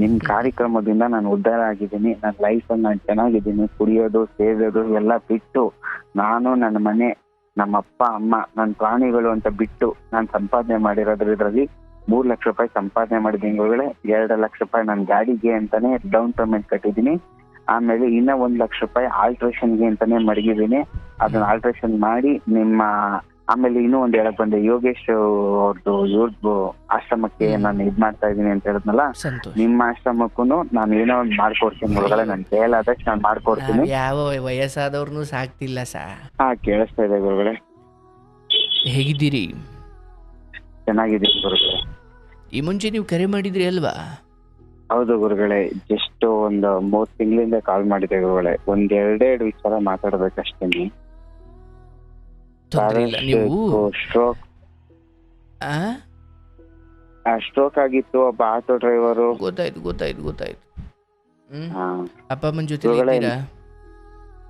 ನಿಮ್ ಕಾರ್ಯಕ್ರಮದಿಂದ ನಾನು ಉದ್ಧಾರ ಆಗಿದ್ದೀನಿ ನನ್ನ ಅಲ್ಲಿ ನಾನು ಚೆನ್ನಾಗಿದ್ದೀನಿ, ಕುಡಿಯೋದು, ಸೇವೆಯೋದು ಎಲ್ಲ ಬಿಟ್ಟು ನಾನು ನನ್ನ ಮನೆ, ನಮ್ಮ ಅಪ್ಪ, ಅಮ್ಮ ನನ್ನ ಪ್ರಾಣಿಗಳು ಅಂತ ಬಿಟ್ಟು ನಾನು ಸಂಪಾದನೆ ಮಾಡಿರೋದ್ರ ಇದ್ರಲ್ಲಿ ಮೂರ್ ಲಕ್ಷ ರೂಪಾಯಿ ಸಂಪಾದನೆ ಮಾಡಿದ್ದೀನಿ ಒಳಗಡೆ ಎರಡು ಲಕ್ಷ ರೂಪಾಯಿ ನನ್ನ ಗಾಡಿಗೆ ಅಂತಾನೆ ಡೌನ್ ಪೇಮೆಂಟ್ ಕಟ್ಟಿದ್ದೀನಿ. ಆಮೇಲೆ ಇನ್ನ ಒಂದ್ ಲಕ್ಷ ರೂಪಾಯಿ ಆಲ್ಟ್ರೇಷನ್ಗೆ ಅಂತಾನೆ ಮಡಗಿದ್ದೀನಿ. ಅದನ್ನ ಆಲ್ಟ್ರೇಷನ್ ಮಾಡಿ ನಿಮ್ಮ ಆಮೇಲೆ ಇನ್ನೂ ಒಂದ್ ಹೇಳಕ್ ಬಂದೆ ಯೋಗೇಶ್ ಅವ್ರದ್ದು ಇವ್ರದ್ದು ಆಶ್ರಮಕ್ಕೆ ನಾನು ಇದ್ ಮಾಡ್ತಾ ಇದೀನಿ ಅಂತ ಹೇಳಿದ್ನಲ್ಲ ನಿಮ್ಮ ಆಶ್ರಮಕ್ಕೂ ನಾನು ಏನೋ ಒಂದ್ ಮಾಡ್ಕೊಡ್ತೀನಿ ಒಳಗಡೆ ನನ್ ಕೈಲಾದಷ್ಟು ನಾನು ಮಾಡ್ಕೊಡ್ತೀನಿ. ಯಾವ ವಯಸ್ಸಾದವ್ರನ್ನೂ ಸಾಕ್ತಿಲ್ಲ ಸಾ. ಹಾ ಕೇಳಿಸ್ತಾ ಇದೆ ಗುರುಗಳೇ. ಹೇಗಿದ್ದೀರಿ? ಚೆನ್ನಾಗಿದ್ದೀನಿ ಗುರುಗಳೇ. ಈ ಮುಂಚೆ ನೀವು ಕರೆ ಮಾಡಿದ್ರಿ ಅಲ್ವಾ? ಹೌದು ಗುರುಗಳೇ ಜಸ್ಟ್ ಒಂದು ಮೂರ್ ತಿಂಗಳಿಂದ ಕಾಲ್ ಮಾಡಿದೆ ಗುರುಗಳೇ ಒಂದ್ ಎರಡೆರಡು ವಿಚಾರ ಮಾತಾಡ್ಬೇಕಷ್ಟೇನೆ. ತೊಂದ್ರೆ ಇಲ್ಲ. ನೀವು ಸ್ಟ್ರೋಕ್ ಆ? ಸ್ಟ್ರೋಕ್ ಆಗಿತ್ತು ಒಬ್ಬ ಆಟೋ ಡ್ರೈವರು ಗೊತ್ತಾಯ್ತು ಗೊತ್ತಾಯ್ತು ಗೊತ್ತಾಯ್ತು. ಅಪ್ಪ ಅಮ್ಮನ ಜೊತೆ ಇದ್ದೀರಾ?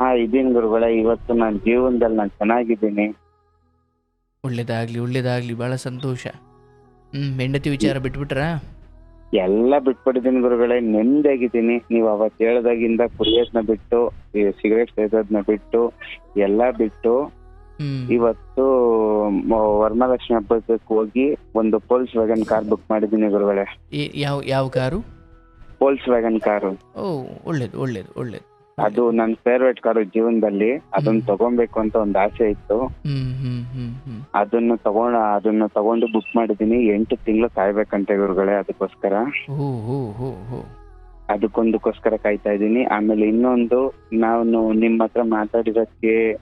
ಹಾ ಇದೀನಿ ಗುರುಗಳೇ. ಇವತ್ತು ನನ್ನ ಜೀವನದಲ್ಲಿ ನಾನು ಚೆನ್ನಾಗಿದ್ದೀನಿ. ಒಳ್ಳೇದಾಗ್ಲಿ ಒಳ್ಳೇದಾಗ್ಲಿ. ಬಹಳ ಸಂತೋಷ. ಹ್ಮ್ ಹೆಂಡತಿ ವಿಚಾರ ಬಿಟ್ಬಿಟ್ರಾ? ಎಲ್ಲ ಬಿಟ್ಬಿಟ್ಟಿದ್ದೀನಿ ಗುರುಗಳೇ. ನೆಮ್ಮದಿಯಾಗಿದ್ದೀನಿ. ನೀವು ಅವತ್ತು ಹೇಳ್ದಾಗಿಂದ ಕುಡಿಯೋದ್ನ ಬಿಟ್ಟು ಸಿಗರೇಟ್ ಸೇದೋದ್ನ ಬಿಟ್ಟು ಎಲ್ಲ ಬಿಟ್ಟು. ಇವತ್ತು ವರ್ಮಾಲಕ್ಷ್ಮಿ ಹಬ್ಬಕ್ಕೆ ಹೋಗಿ ಒಂದು ಪೋಲ್ಸ್ ವ್ಯಾಗನ್ ಕಾರ್ ಬುಕ್ ಮಾಡಿದ್ದೀನಿ ಗುರುಗಳೇ. ಯಾವ ಯಾವ ಕಾರು? ಪೋಲ್ಸ್ ವ್ಯಾಗನ್ ಕಾರು ಓ ಒಳ್ಳೇದು ಒಳ್ಳೇದು ಒಳ್ಳೇದು. ಅದು ನನ್ನ ಫೇವ್ರೇಟ್ ಕಾರು ಜೀವನದಲ್ಲಿ. ಅದನ್ನ ತಗೊಬೇಕು ಅಂತ ಒಂದು ಆಸೆ ಇತ್ತು. ಅದನ್ನು ತಗೊಂಡ ಅದನ್ನ ತಗೊಂಡು ಬುಕ್ ಮಾಡಿದೀನಿ ಎಂಟು ತಿಂಗಳು ಕಾಯ್ಬೇಕಂತೆ ಗುರುಗಳೇ ಅದಕ್ಕೋಸ್ಕರ. ಅದಕ್ಕೊಂದಕ್ಕೋಸ್ಕರ ಕಾಯ್ತಾ ಇದ್ದೀನಿ. ಆಮೇಲೆ ಇನ್ನೊಂದು ನಾನು ನಿಮ್ಮ ಹತ್ರ ಯಾ-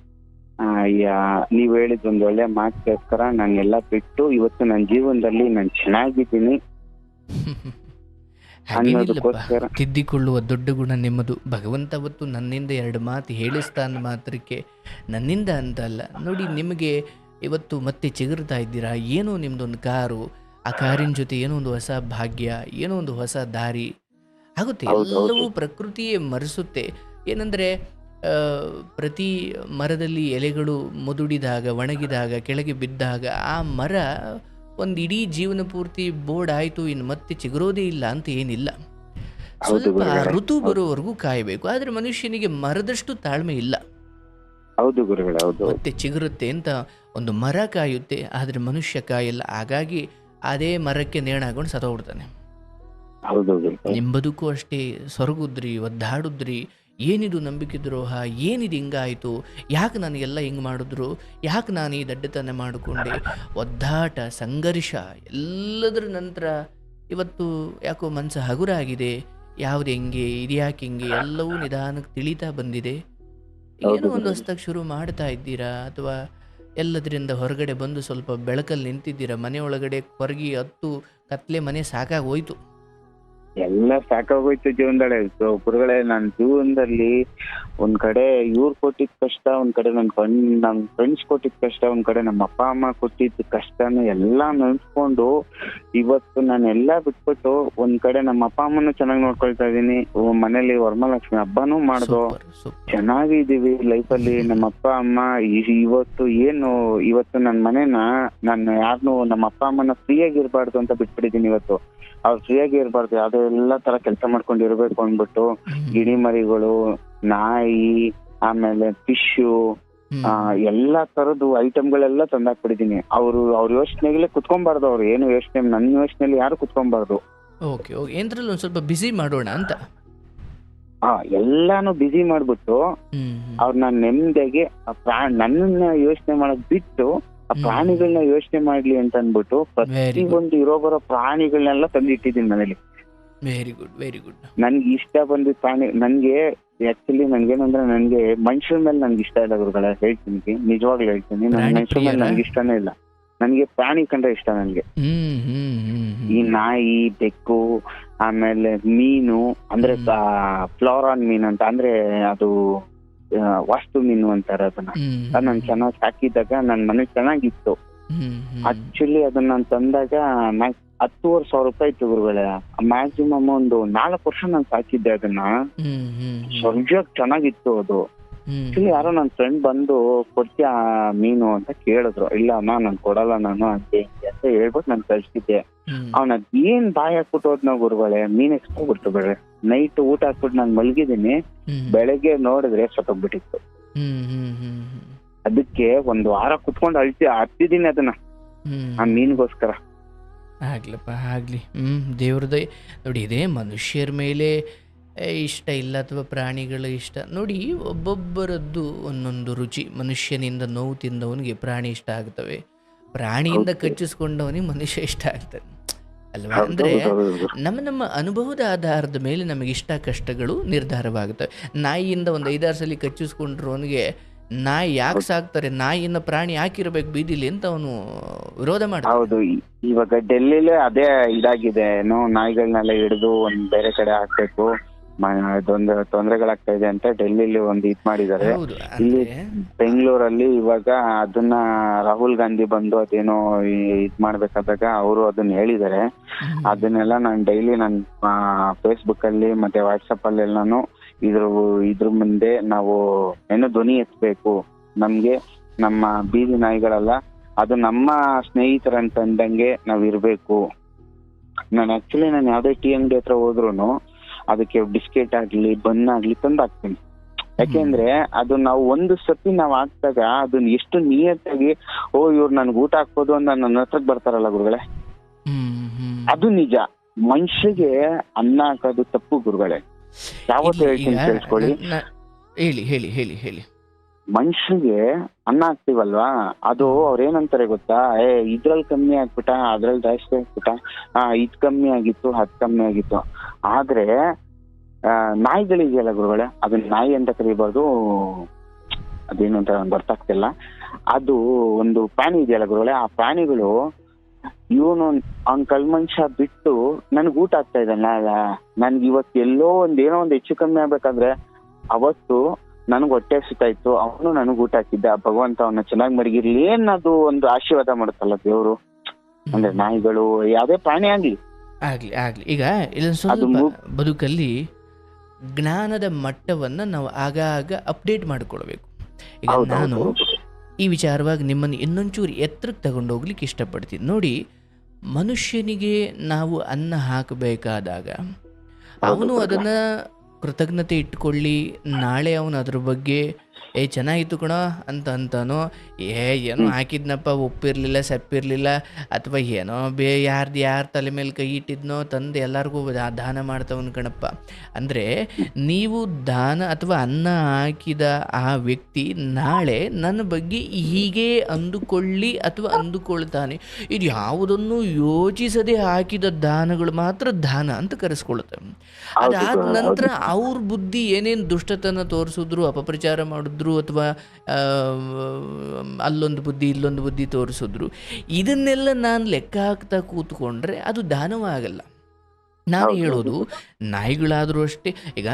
ನೀವ್ ಹೇಳಿದ್ ಒಂದ್ ಒಳ್ಳೆ ಮಾತುಗೋಸ್ಕರ ನಾನೆಲ್ಲ ಬಿಟ್ಟು ಇವತ್ತು ನನ್ನ ಜೀವನದಲ್ಲಿ ನಾನು ಚೆನ್ನಾಗಿದ್ದೀನಿ. ತಿದ್ದಿಕೊಳ್ಳುವ ದೊಡ್ಡ ಗುಣ ನಿಮ್ಮದು. ಭಗವಂತ ಅವತ್ತು ನನ್ನಿಂದ ಎರಡು ಮಾತು ಹೇಳಿಸ್ತಾ ಅಂದ ಮಾತ್ರಕ್ಕೆ ನನ್ನಿಂದ ಅಂತ ಅಲ್ಲ ನೋಡಿ ನಿಮಗೆ ಇವತ್ತು ಮತ್ತೆ ಚಿಗುರ್ತಾ ಇದ್ದೀರಾ? ಏನೋ ನಿಮ್ಮದೊಂದು ಕಾರು ಆ ಕಾರಿನ ಜೊತೆ ಏನೋ ಒಂದು ಹೊಸ ಭಾಗ್ಯ ಏನೋ ಒಂದು ಹೊಸ ದಾರಿ. ಆಗುತ್ತೆ. ಎಲ್ಲವೂ ಪ್ರಕೃತಿಯೇ ಮರೆಸುತ್ತೆ. ಏನಂದರೆ ಪ್ರತಿ ಮರದಲ್ಲಿ ಎಲೆಗಳು ಮುದುಡಿದಾಗ ಒಣಗಿದಾಗ ಕೆಳಗೆ ಬಿದ್ದಾಗ ಆ ಮರ ಒಂದು ಇಡೀ ಜೀವನ ಪೂರ್ತಿ ಬೋರ್ಡ್ ಆಯಿತು ಇನ್ನು ಮತ್ತೆ ಚಿಗುರೋದೇ ಇಲ್ಲ ಅಂತ ಏನಿಲ್ಲ. ಸ್ವಲ್ಪ ಋತು ಬರೋವರೆಗೂ ಕಾಯಬೇಕು. ಆದರೆ ಮನುಷ್ಯನಿಗೆ ಮರದಷ್ಟು ತಾಳ್ಮೆ ಇಲ್ಲ. ಹೌದು ಗುರುಗಳೇ ಹೌದು. ಮತ್ತೆ ಚಿಗುರುತ್ತೆ ಅಂತ ಒಂದು ಮರ ಕಾಯುತ್ತೆ ಆದರೆ ಮನುಷ್ಯ ಕಾಯಲ್ಲ. ಹಾಗಾಗಿ ಅದೇ ಮರಕ್ಕೆ ನೇಣಾಗೊಂಡು ಸತ್ತೋಗ್ಬಿಡ್ತಾನೆ. ಹೌದು ನಿಮ್ಮ ಬದುಕು ಅಷ್ಟೇ ಸೊರಗುದ್ರಿ ಒದ್ದಾಡುದ್ರಿ ಏನಿದು ನಂಬಿಕೆ ದ್ರೋಹ? ಏನಿದು ಹಿಂಗಾಯಿತು? ಯಾಕೆ ನನಗೆಲ್ಲ ಹಿಂಗೆ ಮಾಡಿದ್ರು? ಯಾಕೆ ನಾನು ಈ ದಡ್ಡತನ ಮಾಡಿಕೊಂಡೆ? ಒದ್ದಾಟ ಸಂಘರ್ಷ ಎಲ್ಲದರ ನಂತರ ಇವತ್ತು ಯಾಕೋ ಮನಸ್ಸು ಹಗುರ ಆಗಿದೆ ಯಾವ್ದು ಹೆಂಗೆ ಇದ್ಯಾಕೆ ಹಿಂಗೆ ಎಲ್ಲವೂ ನಿಧಾನಕ್ಕೆ ತಿಳಿತಾ ಬಂದಿದೆ. ಏನೋ ಒಂದು. ಹೊಸ್ದಾಗಿ ಶುರು ಮಾಡ್ತಾ ಇದ್ದೀರಾ? ಅಥವಾ ಎಲ್ಲದರಿಂದ ಹೊರಗಡೆ ಬಂದು ಸ್ವಲ್ಪ ಬೆಳಕಲ್ಲಿ ನಿಂತಿದ್ದೀರಾ? ಮನೆ ಒಳಗಡೆ ಹೊರಗಿ ಹತ್ತು ಕತ್ಲೆ ಮನೆ ಸಾಕಾಗಿ ಹೋಯ್ತು ಎಲ್ಲ ಸಾಕಾಗೋಯ್ತು ಜೀವನದಲ್ಲಿ. ಸೊ ಗುರುಗಳೇ ನನ್ನ ಜೀವನದಲ್ಲಿ ಒಂದ್ ಕಡೆ ಇವ್ರು ಕೊಟ್ಟಿದ್ ಕಷ್ಟ ಒಂದ್ ಕಡೆ ನನ್ ಫ್ರೆಂಡ್ ನನ್ ಫ್ರೆಂಡ್ಸ್ ಕೊಟ್ಟಿದ್ ಕಷ್ಟ ಒಂದ್ ಕಡೆ ನಮ್ಮ ಅಪ್ಪ ಅಮ್ಮ ಕೊಟ್ಟಿದ್ ಕಷ್ಟನು ಎಲ್ಲಾ ನೆನ್ಸ್ಕೊಂಡು ಇವತ್ತು ನಾನು ಎಲ್ಲಾ ಬಿಟ್ಬಿಟ್ಟು ಒಂದ್ ಕಡೆ ನಮ್ಮ ಅಪ್ಪ ಅಮ್ಮನು ಚೆನ್ನಾಗಿ ನೋಡ್ಕೊಳ್ತಾ ಇದೀನಿ ಮನೇಲಿ ವರಮಹಾಲಕ್ಷ್ಮಿ ಹಬ್ಬನೂ ಮಾಡ್ದು. ಚೆನ್ನಾಗಿ ಇದೀವಿ ಲೈಫ್ ಲೈಫಲ್ಲಿ ನಮ್ಮ ಅಪ್ಪ ಅಮ್ಮ ಇವತ್ತು ಏನು ಇವತ್ತು ನನ್ನ ಮನೇನ ನಾನು ಯಾರನ್ನು ನಮ್ಮ ಅಪ್ಪ ಅಮ್ಮನ ಫ್ರೀಯಾಗಿ ಆಗಿರ್ಬಾರ್ದು ಅಂತ ಬಿಟ್ಬಿಟ್ಟಿದ್ದೀನಿ ಇವತ್ತು. ಅವ್ರು ಫ್ರೀಯಾಗಿ ಇರ್ಬಾರ್ದು ಯಾವ್ದೋ ಎಲ್ಲಾ ತರ ಕೆಲಸ ಮಾಡ್ಕೊಂಡು ಇರ್ಬೇಕು ಅಂದ್ಬಿಟ್ಟು ಗಿಣಿ ಮರಿಗಳು ನಾಯಿ ಆಮೇಲೆ ಫಿಶು ಆ, ಎಲ್ಲಾ ತರದ್ದು ಐಟಮ್ಗಳೆಲ್ಲ ತಂದಾಕ್ಬಿಟ್ಟಿದೀನಿ. ಅವ್ರು ಅವ್ರ ಯೋಚನೆಗಳೇ ಕುತ್ಕೊಂಬಾರ್ದು ಅವ್ರು. ಏನು ಯೋಚನೆ ನನ್ನ ಯೋಚನೆಯಲ್ಲಿ ಯಾರು ಕುತ್ಕೊಂಬಾರ್ದು. Okay okay. ಏನ್ರಲ್ಲಿ ಒಂದು ಸ್ವಲ್ಪ ಬಿಸಿ ಮಾಡೋಣ ಅಂತ? ಆ ಎಲ್ಲಾನು ಬಿಸಿ ಮಾಡ್ಬಿಟ್ಟು. ಅವ್ರನ್ನ ಪ್ರಾ- ನನ್ನನ್ನ ಯೋಚನೆ ಮಾಡಕ್ ಬಿಟ್ಟು ಆ ಪ್ರಾಣಿಗಳನ್ನ ಯೋಚನೆ ಮಾಡ್ಲಿ ಅಂತ ಅಂದ್ಬಿಟ್ಟು ಪ್ರತಿ ಒಂದು ಇರೋ ಬರೋ ಪ್ರಾಣಿಗಳನ್ನೆಲ್ಲ ತಂದಿಟ್ಟಿದ್ದೀನಿ ಮನೇಲಿ. ವೆರಿ ಗುಡ್ ವೆರಿ ಗುಡ್ ನನ್ಗೆ ಇಷ್ಟ ಬಂದಿದ್ ಪ್ರಾಣಿ ನನ್ಗೆ ಆಕ್ಚುಲಿ ನನ್ಗೇನಂದ್ರೆ ನನ್ಗೆ ಮನುಷ್ಯರ ಮೇಲೆ ನನ್ಗೆ ಇಷ್ಟ ಇಲ್ಲ ಗುರುಗಳ ಹೇಳ್ತೀನಿ ನಿಜವಾಗ್ಲೂ ಹೇಳ್ತೀನಿ. ನನ್ ಮನುಷ್ಯರ ಮೇಲೆ? ನನ್ಗೆ ಇಷ್ಟನೇ ಇಲ್ಲ. ನನ್ಗೆ ಪ್ರಾಣಿ ಕಂಡ್ರೆ ಇಷ್ಟ ನನ್ಗೆ. ಈ ನಾಯಿ ಬೆಕ್ಕು ಆಮೇಲೆ ಮೀನು ಅಂದ್ರೆ. ಫ್ಲೋರಾನ್ ಮೀನು ಅಂತ ಅಂದ್ರೆ ಅದು ವಾಸ್ತು ಮೀನು ಅಂತಾರೆ ಅದನ್ನ. ನಾನು ಚೆನ್ನಾಗಿ ಸಾಕಿದಾಗ ನನ್ ಮನೆ ಚೆನ್ನಾಗಿತ್ತು. ಆಕ್ಚುಲಿ ಅದನ್ನ ನಾನ್ ತಂದಾಗ ಮ್ಯಾಕ್- ಹತ್ತುವರೆ ಸಾವಿರ ರೂಪಾಯಿ ಇತ್ತು ಗುರುಗಳೇ. ಮ್ಯಾಕ್ಸಿಮಮ್ ಒಂದು ನಾಲ್ಕು ವರ್ಷ ನಾನು ಸಾಕಿದ್ದೆ ಅದನ್ನ. ಹ್ಮ್ ಚೆನ್ನಾಗಿತ್ತು ಅದು. ಆಕ್ಚುಲಿ ಯಾರೋ ನನ್ನ ಫ್ರೆಂಡ್ ಬಂದು ಕೊಡ್ತೀಯಾ ಮೀನು ಅಂತ ಕೇಳಿದ್ರು. ಇಲ್ಲ ಅಮ್ಮ ನಾನು ಕೊಡಲ್ಲ ನಾನು ಅಂತ ಅಂತ ಹೇಳ್ಬಿಟ್ಟು ನಾನು ಕಳ್ಸಿದ್ದೆ. ಅವ್ನ ಏನ್ ಬಾಯ್ ಹಾಕ್ಬಿಟ್ಟು ನಾವು ಗುರುಗಳೇ ಮೀನ್ ಎಕ್ಸ್ಕೊಂಡ್ಬಿಡ್ತು ಬೇಡ ನೈಟ್ ಊಟ ಹಾಕ್ಬಿಟ್ಟು ನಾನು ಮಲಗಿದ್ದೀನಿ. ಹ್ಮ್. ಬೆಳಗ್ಗೆ ನೋಡಿದ್ರೆ ಸತ್ತೋಗ್ಬಿಟ್ಟಿತ್ತು. ಅದಕ್ಕೆ ಒಂದ್ ವಾರ ಕುತ್ಕೊಂಡು ಅಳ್ತಿ ಹತ್ತಿದೀನಿ ಅದನ್ನ. ಆ ಮೀನ್ಗೋಸ್ಕರ. ಆಗ್ಲಪ್ಪ ಆಗಲಿ. ಹ್ಞೂ ದೇವ್ರದೇ ನೋಡಿ ಇದೇ ಮನುಷ್ಯರ ಮೇಲೆ ಇಷ್ಟ ಇಲ್ಲ ಅಥವಾ ಪ್ರಾಣಿಗಳ ಇಷ್ಟ. ನೋಡಿ ಒಬ್ಬೊಬ್ಬರದ್ದು ಒಂದೊಂದು ರುಚಿ. ಮನುಷ್ಯನಿಂದ ನೋವು ತಿಂದವನಿಗೆ ಪ್ರಾಣಿ ಇಷ್ಟ ಆಗ್ತವೆ. ಪ್ರಾಣಿಯಿಂದ. ಕಚ್ಚಿಸ್ಕೊಂಡವನಿಗೆ ಮನುಷ್ಯ ಇಷ್ಟ ಆಗ್ತದೆ. ಅಲ್ವಾ? ಅಂದ್ರೆ. ನಮ್ಮ ನಮ್ಮ ಅನುಭವದ ಆಧಾರದ ಮೇಲೆ ನಮಗೆ ಇಷ್ಟ ಕಷ್ಟಗಳು ನಿರ್ಧಾರವಾಗುತ್ತವೆ ನಾಯಿಯಿಂದ ಒಂದು ಐದಾರು ಸಲ ಕಚ್ಚಿಸ್ಕೊಂಡ್ರವನಿಗೆ ನಾಯಿ ಯಾಕೆ ಸಾಕ್ತಾರೆ? ನಾಯಿನ ಪ್ರಾಣಿ ಯಾಕಿರ್ಬೇಕು ಬೀದಿಲಿ ಅಂತ ಅವನು ವಿರೋಧ ಮಾಡ್ತಾನೆ. ಹೌದು ಇವಾಗ ಡೆಲ್ಲಿಲಿ ಅದೇ ಇದಾಗಿದೆ. ಏನು ನಾಯಿಗಳನ್ನೆಲ್ಲ ಹಿಡಿದು ಒಂದ್ ಬೇರೆ ಕಡೆ ಹಾಕ್ಬೇಕು. ಮ- ಅದೊಂದು ತೊಂದರೆಗಳಾಗ್ತಾ ಇದೆ ಅಂತ ಡೆಲ್ಲಿಲಿ ಒಂದು ಇದ್ ಮಾಡಿದ್ದಾರೆ. ಹೌದು ಇಲ್ಲಿ ಅಂದ್ರೆ ಬೆಂಗಳೂರಲ್ಲಿ ಇವಾಗ ಅದನ್ನ ರಾಹುಲ್ ಗಾಂಧಿ ಬಂದು ಅದೇನೋ ಈ- ಇದ್ ಮಾಡ್ಬೇಕಾದಾಗ ಅವರು ಅದನ್ನ ಹೇಳಿದ್ದಾರೆ. ಅದನ್ನೆಲ್ಲ ನಾನು ಡೈಲಿ ನನ್ ಫೇಸ್ಬುಕ್ ಅಲ್ಲಿ ಮತ್ತೆ ವಾಟ್ಸಪ್ ಅಲ್ಲಿ ಎಲ್ಲಾನು ಇದ್ರ ಇದ್ರ ಮುಂದೆ ನಾವು ಏನು ಧ್ವನಿ ಎತ್ತಬೇಕು ನಮ್ಗೆ ನಮ್ಮ ಬೀದಿ ನಾಯಿಗಳಲ್ಲ ಅದು ನಮ್ಮ ಸ್ನೇಹಿತರಂತಂದಂಗೆ ನಾವ್ ಇರ್ಬೇಕು. ನಾನು ಆಕ್ಚುಲಿ ನಾನು ಯಾವ್ದೇ ಟೀ ಅಂಗಡಿ ಹತ್ರ ಹೋದ್ರು ಅದಕ್ಕೆ ಬಿಸ್ಕೆಟ್ ಆಗ್ಲಿ ಬನ್ ಆಗ್ಲಿ ತಂದು ಹಾಕ್ತೀನಿ. ಯಾಕೆಂದ್ರೆ ಅದು ನಾವು ಒಂದು ಸತಿ ನಾವ್ ಹಾಕ್ದಾಗ ಅದನ್ನ ಎಷ್ಟು ನಿಯತ್ತಾಗಿ ಓ ಇವ್ರು ನನ್ಗೆ ಊಟ ಹಾಕ್ಬೋದು ಅಂತ ನನ್ನ ಹತ್ರಕ್ ಬರ್ತಾರಲ್ಲ ಗುರುಗಳೇ. ಅದು ನಿಜ. ಮನುಷ್ಯಗೆ ಅನ್ನ ಹಾಕೋದು ತಪ್ಪು ಗುರುಗಳೇ. ಯಾವತ್ತು ಹೇಳ್ತೀನಿ ಕೇಳಿಸ್ಕೊಳ್ಳಿ. ಹೇಳಿ ಹೇಳಿ ಹೇಳಿ ಹೇಳಿ. ಮನುಷ್ಯನಿಗೆ ಅನ್ನ ಹಾಕ್ತಿವಲ್ವಾ? ಅದು ಅವ್ರ ಏನಂತಾರೆ ಗೊತ್ತಾ? ಏ ಇದ್ರಲ್ಲಿ ಕಮ್ಮಿ ಆಗ್ಬಿಟ್ಟ ಅದ್ರಲ್ಲಿ ಜಾಸ್ತಿ ಆಗ್ಬಿಟ್ಟ. ಆ ಇದ್ ಕಮ್ಮಿ ಆಗಿತ್ತು ಹತ್ ಕಮ್ಮಿ ಆಗಿತ್ತು. ಆದ್ರೆ ಆ, ನಾಯಿಗಳಿದೆಯಲ್ಲ ಗುರುಗಳೇ? ಅದನ್ನ ನಾಯಿ ಅಂತ ಕರಿಬಾರ್ದು. ಅದೇನು ಅಂತ ಗೊತ್ತಾಗ್ತಿಲ್ಲ ಅದು ಒಂದು ಪ್ರಾಣಿ ಇದೆಯಲ್ಲ ಗುರುಗಳೇ? ಆ ಪ್ರಾಣಿಗಳು ಇವನು ಅವ್ನ್ ಕಲ್ ಮನುಷ್ಯ ಬಿಟ್ಟು ನನ್ಗೆ ಊಟ ಆಗ್ತಾ ಇದ್ದಾನಲ್ಲ ನನ್ಗೆ ಇವತ್ತು ಎಲ್ಲೋ ಒಂದ್ ಏನೋ ಒಂದ್ ಹೆಚ್ಚು ಕಮ್ಮಿ ಆಗ್ಬೇಕಾದ್ರೆ ಅವತ್ತು ನನಗ್ ಹೊಟ್ಟೆ ಸುತ್ತಾ ಇತ್ತು ಅವನು ನನಗ್ ಊಟ ಹಾಕಿದ್ದ ಭಗವಂತ ಅವನ್ನ ಚೆನ್ನಾಗಿ ಮಡಗಿರ್ಲಿ ಏನದು ಅದು ಒಂದು ಆಶೀರ್ವಾದ ಮಾಡುತ್ತಲ್ಲ ದೇವ್ರು. ಅಂದ್ರೆ ನಾಯಿಗಳು ಯಾವ್ದೇ ಪ್ರಾಣಿ ಆಗ್ಲಿ. ಆಗ್ಲಿ ಆಗ್ಲಿ. ಈಗ ಬದುಕಲ್ಲಿ ಜ್ಞಾನದ ಮಟ್ಟವನ್ನ ನಾವು ಆಗಾಗ ಅಪ್ಡೇಟ್ ಮಾಡ್ಕೊಳ್ಬೇಕು. ಈಗ ನಾನು ಈ ವಿಚಾರವಾಗಿ ನಿಮ್ಮನ್ನು ಇನ್ನೊಂಚೂರು ಎತ್ತರಕ್ಕೆ ತಗೊಂಡೋಗ್ಲಿಕ್ಕೆ ಇಷ್ಟಪಡ್ತೀನಿ. ನೋಡಿ ಮನುಷ್ಯನಿಗೆ ನಾವು ಅನ್ನ ಹಾಕಬೇಕಾದಾಗ ಅವನು ಅದನ್ನು ಅದನ್ನ ಕೃತಜ್ಞತೆ ಇಟ್ಕೊಳ್ಳಿ ನಾಳೆ ಅವನು ಅದ್ರ ಬಗ್ಗೆ ಏ ಚೆನ್ನಾಗಿತ್ತು ಕಣ ಅಂತ ಅಂತಾನು. ಏ ಏನೋ. ಹಾಕಿದ್ನಪ್ಪ ಉಪ್ಪಿರ್ಲಿಲ್ಲ ಸಪ್ಪಿರ್ಲಿಲ್ಲ ಅಥವಾ ಏನೋ ಬೇ ಯಾರ್ದು ಯಾರು ತಲೆ ಮೇಲೆ ಕೈ ಇಟ್ಟಿದ್ನೋ ತಂದು ಎಲ್ಲರಿಗೂ ದಾನ ಮಾಡ್ತವನು ಕಣಪ್ಪ. ಅಂದರೆ ನೀವು ದಾನ ಅಥವಾ ಅನ್ನ ಹಾಕಿದ ಆ ವ್ಯಕ್ತಿ ನಾಳೆ ನನ್ನ ಬಗ್ಗೆ ಹೀಗೆ ಅಂದುಕೊಳ್ಳಿ ಅಥವಾ ಅಂದುಕೊಳ್ತಾನೆ. ಇದು ಯಾವುದನ್ನು ಯೋಚಿಸದೆ ಹಾಕಿದ ದಾನಗಳು ಮಾತ್ರ ದಾನ ಅಂತ ಕರೆಸ್ಕೊಳ್ಳುತ್ತೆ ಅದಾದ. ನಂತರ ಅವ್ರ ಬುದ್ಧಿ ಏನೇನು ದುಷ್ಟತನ ತೋರಿಸಿದ್ರು ಅಪಪ್ರಚಾರ ಮಾಡಿದ್ರು ಅಥವಾ ಅಲ್ಲೊಂದು ಬುದ್ಧಿ ಇಲ್ಲೊಂದು ಬುದ್ಧಿ ತೋರಿಸಿದ್ರು. ಇದನ್ನೆಲ್ಲ ನಾನು ಲೆಕ್ಕ ಹಾಕ್ತಾ ಕೂತ್ಕೊಂಡ್ರೆ ಅದು ದಾನವಾಗಲ್ಲ ನಾನು ಹೌದು, ಹೇಳೋದು ನಾಯಿಗಳಾದರೂ ಅಷ್ಟೇ ಈಗ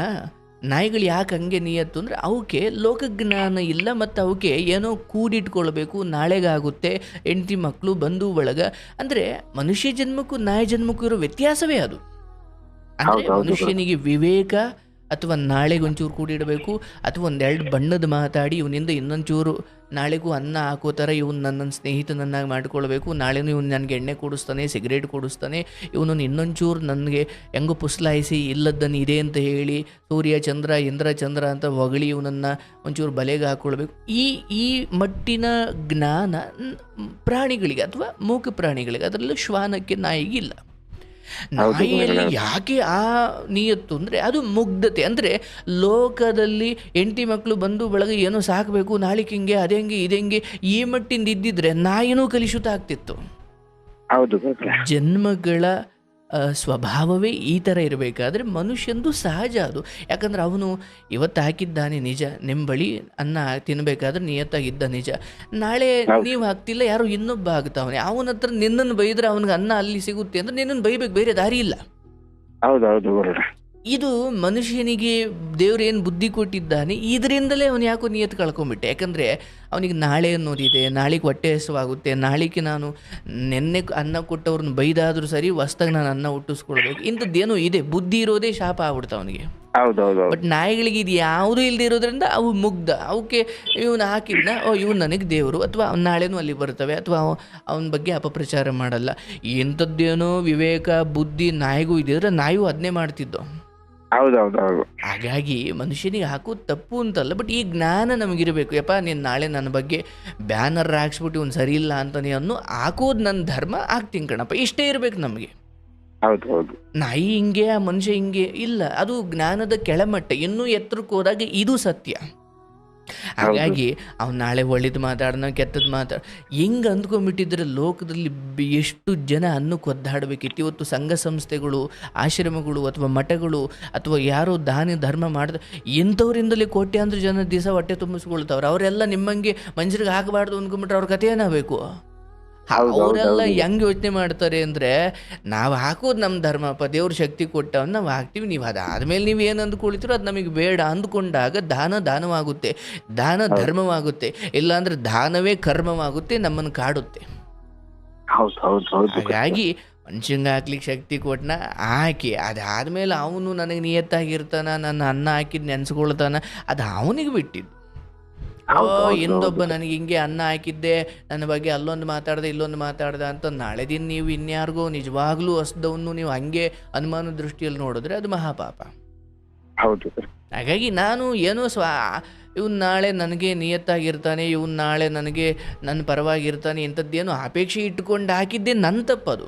ನಾಯಿಗಳು ಯಾಕೆ ಹಂಗೆ ನಿಯತ್ತು ಅಂದರೆ ಅವಕ್ಕೆ ಲೋಕಜ್ಞಾನ ಇಲ್ಲ ಮತ್ತು ಅವಕ್ಕೆ ಏನೋ ಕೂಡಿಟ್ಕೊಳ್ಬೇಕು ನಾಳೆಗಾಗುತ್ತೆ ಹೆಂಡತಿ ಮಕ್ಕಳು ಬಂಧು ಬಳಗ ಅಂದರೆ ಮನುಷ್ಯ ಜನ್ಮಕ್ಕೂ ನಾಯಿ ಜನ್ಮಕ್ಕೂ ಇರೋ ವ್ಯತ್ಯಾಸವೇ ಅದು. ಅಂದರೆ. ಮನುಷ್ಯನಿಗೆ ವಿವೇಕ ಅಥವಾ ನಾಳೆಗೆ ಒಂಚೂರು ಕೂಡಿಡಬೇಕು ಅಥವಾ ಒಂದೆರಡು ಬಣ್ಣದ ಮಾತಾಡಿ ಇವನಿಂದ ಇನ್ನೊಂಚೂರು ನಾಳೆಗೂ ಅನ್ನ ಹಾಕೋ ಥರ ಇವನು ನನ್ನ ಸ್ನೇಹಿತನನ್ನಾಗಿ ಮಾಡಿಕೊಳ್ಬೇಕು. ನಾಳೆನೂ ಇವನು ನನಗೆ ಎಣ್ಣೆ ಕೊಡಿಸ್ತಾನೆ, ಸಿಗರೇಟ್ ಕೊಡಿಸ್ತಾನೆ ಇವನು ಇನ್ನೊಂಚೂರು ನನಗೆ ಹೆಂಗೋ ಪುಸ್ಲಾಯಿಸಿ ಇಲ್ಲದ್ದನ್ನು ಇದೆ ಅಂತ ಹೇಳಿ, ಸೂರ್ಯ, ಚಂದ್ರ, ಇಂದ್ರ, ಚಂದ್ರ ಅಂತ ಹೊಗಳಿ ಇವನನ್ನು ಒಂಚೂರು ಬಲೆಗೆ ಹಾಕ್ಕೊಳ್ಬೇಕು ಈ ಈ ಮಟ್ಟಿನ ಜ್ಞಾನ ಪ್ರಾಣಿಗಳಿಗೆ ಅಥವಾ ಮೂಕ ಪ್ರಾಣಿಗಳಿಗೆ, ಅದರಲ್ಲೂ ಶ್ವಾನಕ್ಕೆ ನಾಯಿಗೆ ಇಲ್ಲ. ನಾಯಿಯಲ್ಲಿ. ಯಾಕೆ ಆ ನಿಯತ್ತು ಅಂದರೆ ಅದು ಮುಗ್ಧತೆ ಅಂದರೆ ಲೋಕದಲ್ಲಿ ಹೆಂಡತಿ ಮಕ್ಕಳು ಬಂದು ಬೆಳಗ್ಗೆ ಏನೋ ಸಾಕಬೇಕು ನಾಳಿಗೆ ಹಿಂಗೆ ಅದೇಂಗೆ ಇದೆಂಗೆ ಈ ಮಟ್ಟಿಂದ ಇದ್ದಿದ್ರೆ ನಾಯಿನೂ ಕಲಿಸುತ್ತಾ ಆಗ್ತಿತ್ತು. ಜನ್ಮಗಳ ಸ್ವಭಾವವೇ ಈ ಥರ ಇರಬೇಕಾದ್ರೆ ಮನುಷ್ಯಂದು ಸಹಜ ಅದು ಯಾಕಂದ್ರೆ ಅವನು ಇವತ್ತು ಹಾಕಿದ್ದಾನೆ ನಿಜ ನಿಮ್ಮ ಬಳಿ ಅನ್ನ ತಿನ್ನಬೇಕಾದ್ರೆ ನಿಯತ್ತಾಗಿದ್ದ ನಿಜ ನಾಳೆ. ನೀವು ಹಾಕ್ತಿಲ್ಲ ಯಾರು ಇನ್ನೊಬ್ಬ ಆಗ್ತಾವನೆ ಅವನ ಹತ್ರ ನಿನ್ನನ್ನು ಬೈದ್ರೆ ಅವನಿಗೆ ಅನ್ನ ಅಲ್ಲಿ ಸಿಗುತ್ತೆ ಅಂದ್ರೆ ನಿನ್ನನ್ನು ಬೈಬೇಕು ಬೇರೆ ದಾರಿ ಇಲ್ಲ ಹೌದೌದು. ಇದು ಮನುಷ್ಯನಿಗೆ ದೇವ್ರೇನು ಬುದ್ಧಿ ಕೊಟ್ಟಿದ್ದಾನೆ ಇದರಿಂದಲೇ ಅವನು ಯಾಕೋ ನಿಯತ್ತು ಕಳ್ಕೊಂಬಿಟ್ಟೆ ಯಾಕಂದರೆ ಅವನಿಗೆ ನಾಳೆ ಅನ್ನೋದಿದೆ ನಾಳೆಗೆ ಹೊಟ್ಟೆ ಹಸುವಾಗುತ್ತೆ ನಾಳೆಗೆ ನಾನು ನೆನ್ನೆ ಅನ್ನ ಕೊಟ್ಟವ್ರನ್ನ ಬೈದಾದರೂ ಸರಿ ವಸ್ತಾಗ ನಾನು ಅನ್ನ ಹುಟ್ಟಿಸ್ಕೊಳ್ಬೇಕು. ಇಂಥದ್ದೇನೋ ಇದೆ ಬುದ್ಧಿ ಇರೋದೇ ಶಾಪ ಆಗ್ಬಿಡ್ತಾ ಅವನಿಗೆ. ಹೌದೌದು ಬಟ್ ನಾಯಿಗಳಿಗೆ ಇದು ಯಾವುದೂ ಇಲ್ಲದೆ ಇರೋದ್ರಿಂದ ಅವು ಮುಗ್ಧ. ಅವಕ್ಕೆ ಇವನು ಹಾಕಿದ್ನ ಓ ಇವನು ನನಗೆ ದೇವರು ಅಥವಾ ಅವ್ನು ನಾಳೆನೂ ಅಲ್ಲಿ ಬರ್ತವೆ ಅಥವಾ ಅವನ ಬಗ್ಗೆ ಅಪಪ್ರಚಾರ ಮಾಡಲ್ಲ. ಎಂಥದ್ದೇನೋ ವಿವೇಕ ಬುದ್ಧಿ ನಾಯಿಗೂ ಇದ್ದಿದ್ರೆ ನಾಯಿಗೂ ಅದನ್ನೇ ಮಾಡ್ತಿದ್ದೋ. ಹೌದೌದೌದು. ಹಾಗಾಗಿ ಮನುಷ್ಯನಿಗೆ ಹಾಕೋದು ತಪ್ಪು ಅಂತಲ್ಲ ಬಟ್ ಈ ಜ್ಞಾನ ನಮಗಿರಬೇಕು. ಯಪ್ಪ ನೀನು ನಾಳೆ ನನ್ನ ಬಗ್ಗೆ ಬ್ಯಾನರ್ ಹಾಕ್ಸ್ಬಿಟ್ಟು ಇವ್ನು ಸರಿ ಇಲ್ಲ ಅಂತ ನೀನು ಹಾಕೋದು ನನ್ನ ಧರ್ಮ ಆಗ್ತೀನಿ ಕಣಪ್ಪ. ಇಷ್ಟೇ ಇರಬೇಕು ನಮಗೆ. ಹೌದು ಹೌದು ನಾಯಿ ಹಿಂಗೆ ಆ ಮನುಷ್ಯ ಹಿಂಗೆ ಇಲ್ಲ. ಅದು ಜ್ಞಾನದ ಕೆಳಮಟ್ಟ. ಇನ್ನೂ ಎತ್ತರಕ್ಕೆ ಹೋದಾಗ ಇದು ಸತ್ಯ. ಹಾಗಾಗಿ ಅವ್ನು ನಾಳೆ ಒಳ್ಳೇದು ಮಾತಾಡ್ನ ಕೆಟ್ಟದ್ದು ಮಾತಾಡ. ಹೆಂಗೆ ಅಂದ್ಕೊಂಡ್ಬಿಟ್ಟಿದ್ರೆ ಲೋಕದಲ್ಲಿ ಎಷ್ಟು ಜನ ಅನ್ನಕ್ಕೆ ಒದ್ದಾಡಬೇಕಿತ್ತು ಇವತ್ತು ಸಂಘ ಸಂಸ್ಥೆಗಳು, ಆಶ್ರಮಗಳು ಅಥವಾ ಮಠಗಳು ಅಥವಾ ಯಾರೋ ದಾನ, ಧರ್ಮ ಮಾಡಿದ, ಎಂಥವರಿಂದಲೇ ಕೋಟ್ಯಾಂತರ ಜನ ದಿವಸ ಹೊಟ್ಟೆ ತುಂಬಿಸ್ಕೊಳ್ತಾವ್ರೆ. ಅವರೆಲ್ಲ ನಿಮ್ಮಂಗೆ ಮನುಷ್ಯರಿಗೆ ಹಾಕಬಾರ್ದು ಅಂದ್ಕೊಂಬಿಟ್ರೆ ಅವ್ರ ಕಥೆ ಏನಾಗಬೇಕು ಅವರೆಲ್ಲ. ಹೆಂಗ್ ಯೋಚನೆ ಮಾಡ್ತಾರೆ ಅಂದ್ರೆ ನಾವು ಹಾಕೋದು ನಮ್ಮ ಧರ್ಮಪ್ಪ ದೇವ್ರ ಶಕ್ತಿ ಕೊಟ್ಟವನ್ನ ನಾವು ಹಾಕ್ತಿವಿ. ನೀವು ಅದಾದ್ಮೇಲೆ ನೀವು ಏನು ಅಂದ್ಕೊಳ್ತೀರೋ ಅದು ನಮಗೆ ಬೇಡ ಅಂದ್ಕೊಂಡಾಗ ದಾನ ದಾನವಾಗುತ್ತೆ. ದಾನ ಧರ್ಮವಾಗುತ್ತೆ. ಇಲ್ಲಾಂದ್ರೆ ದಾನವೇ ಕರ್ಮವಾಗುತ್ತೆ ನಮ್ಮನ್ನ ಕಾಡುತ್ತೆ. ಹೌದು ಹೌದು ಹೌದು. ಹಾಗಾಗಿ ಮನುಷ್ಯಂಗೆ ಹಾಕ್ಲಿಕ್ಕೆ ಶಕ್ತಿ ಕೊಟ್ಟನ ಹಾಕಿ ಅದಾದ್ಮೇಲೆ ಅವನು ನನಗೆ ನಿಯತ್ತಾಗಿರ್ತಾನ ನನ್ನ ಅನ್ನ ಹಾಕಿದ್ ನೆನ್ಸ್ಕೊಳ್ತಾನ ಅದು ಅವನಿಗೆ ಬಿಟ್ಟಿದ್ದು. ಓ ಹೌದು. ನನಗೆ ಹಿಂಗೆ ಅನ್ನ ಹಾಕಿದ್ದೆ ನನ್ನ ಬಗ್ಗೆ ಅಲ್ಲೊಂದು ಮಾತಾಡ್ದೆ ಇಲ್ಲೊಂದು ಮಾತಾಡ್ದೆ ಅಂತ ನಾಳೆ ದಿನ ನೀವು ಇನ್ಯಾರಿಗೂ ನಿಜವಾಗ್ಲೂ ಹಸ್ದವನ್ನು ನೀವು ಹಂಗೆ ಅನುಮಾನ ದೃಷ್ಟಿಯಲ್ಲಿ ನೋಡಿದ್ರೆ ಅದು ಮಹಾಪಾಪ. ಹೌದು ಹಾಗಾಗಿ ನಾನು ಏನೋ ಸ್ವ ಇವ್ನು ನಾಳೆ ನನಗೆ ನಿಯತ್ತಾಗಿರ್ತಾನೆ ಇವ್ನು ನಾಳೆ ನನಗೆ ನನ್ನ ಪರವಾಗಿರ್ತಾನೆ ಇಂಥದ್ದೇನು ಅಪೇಕ್ಷೆ ಇಟ್ಕೊಂಡು ಹಾಕಿದ್ದೆ ನನ್ನ ತಪ್ಪದು.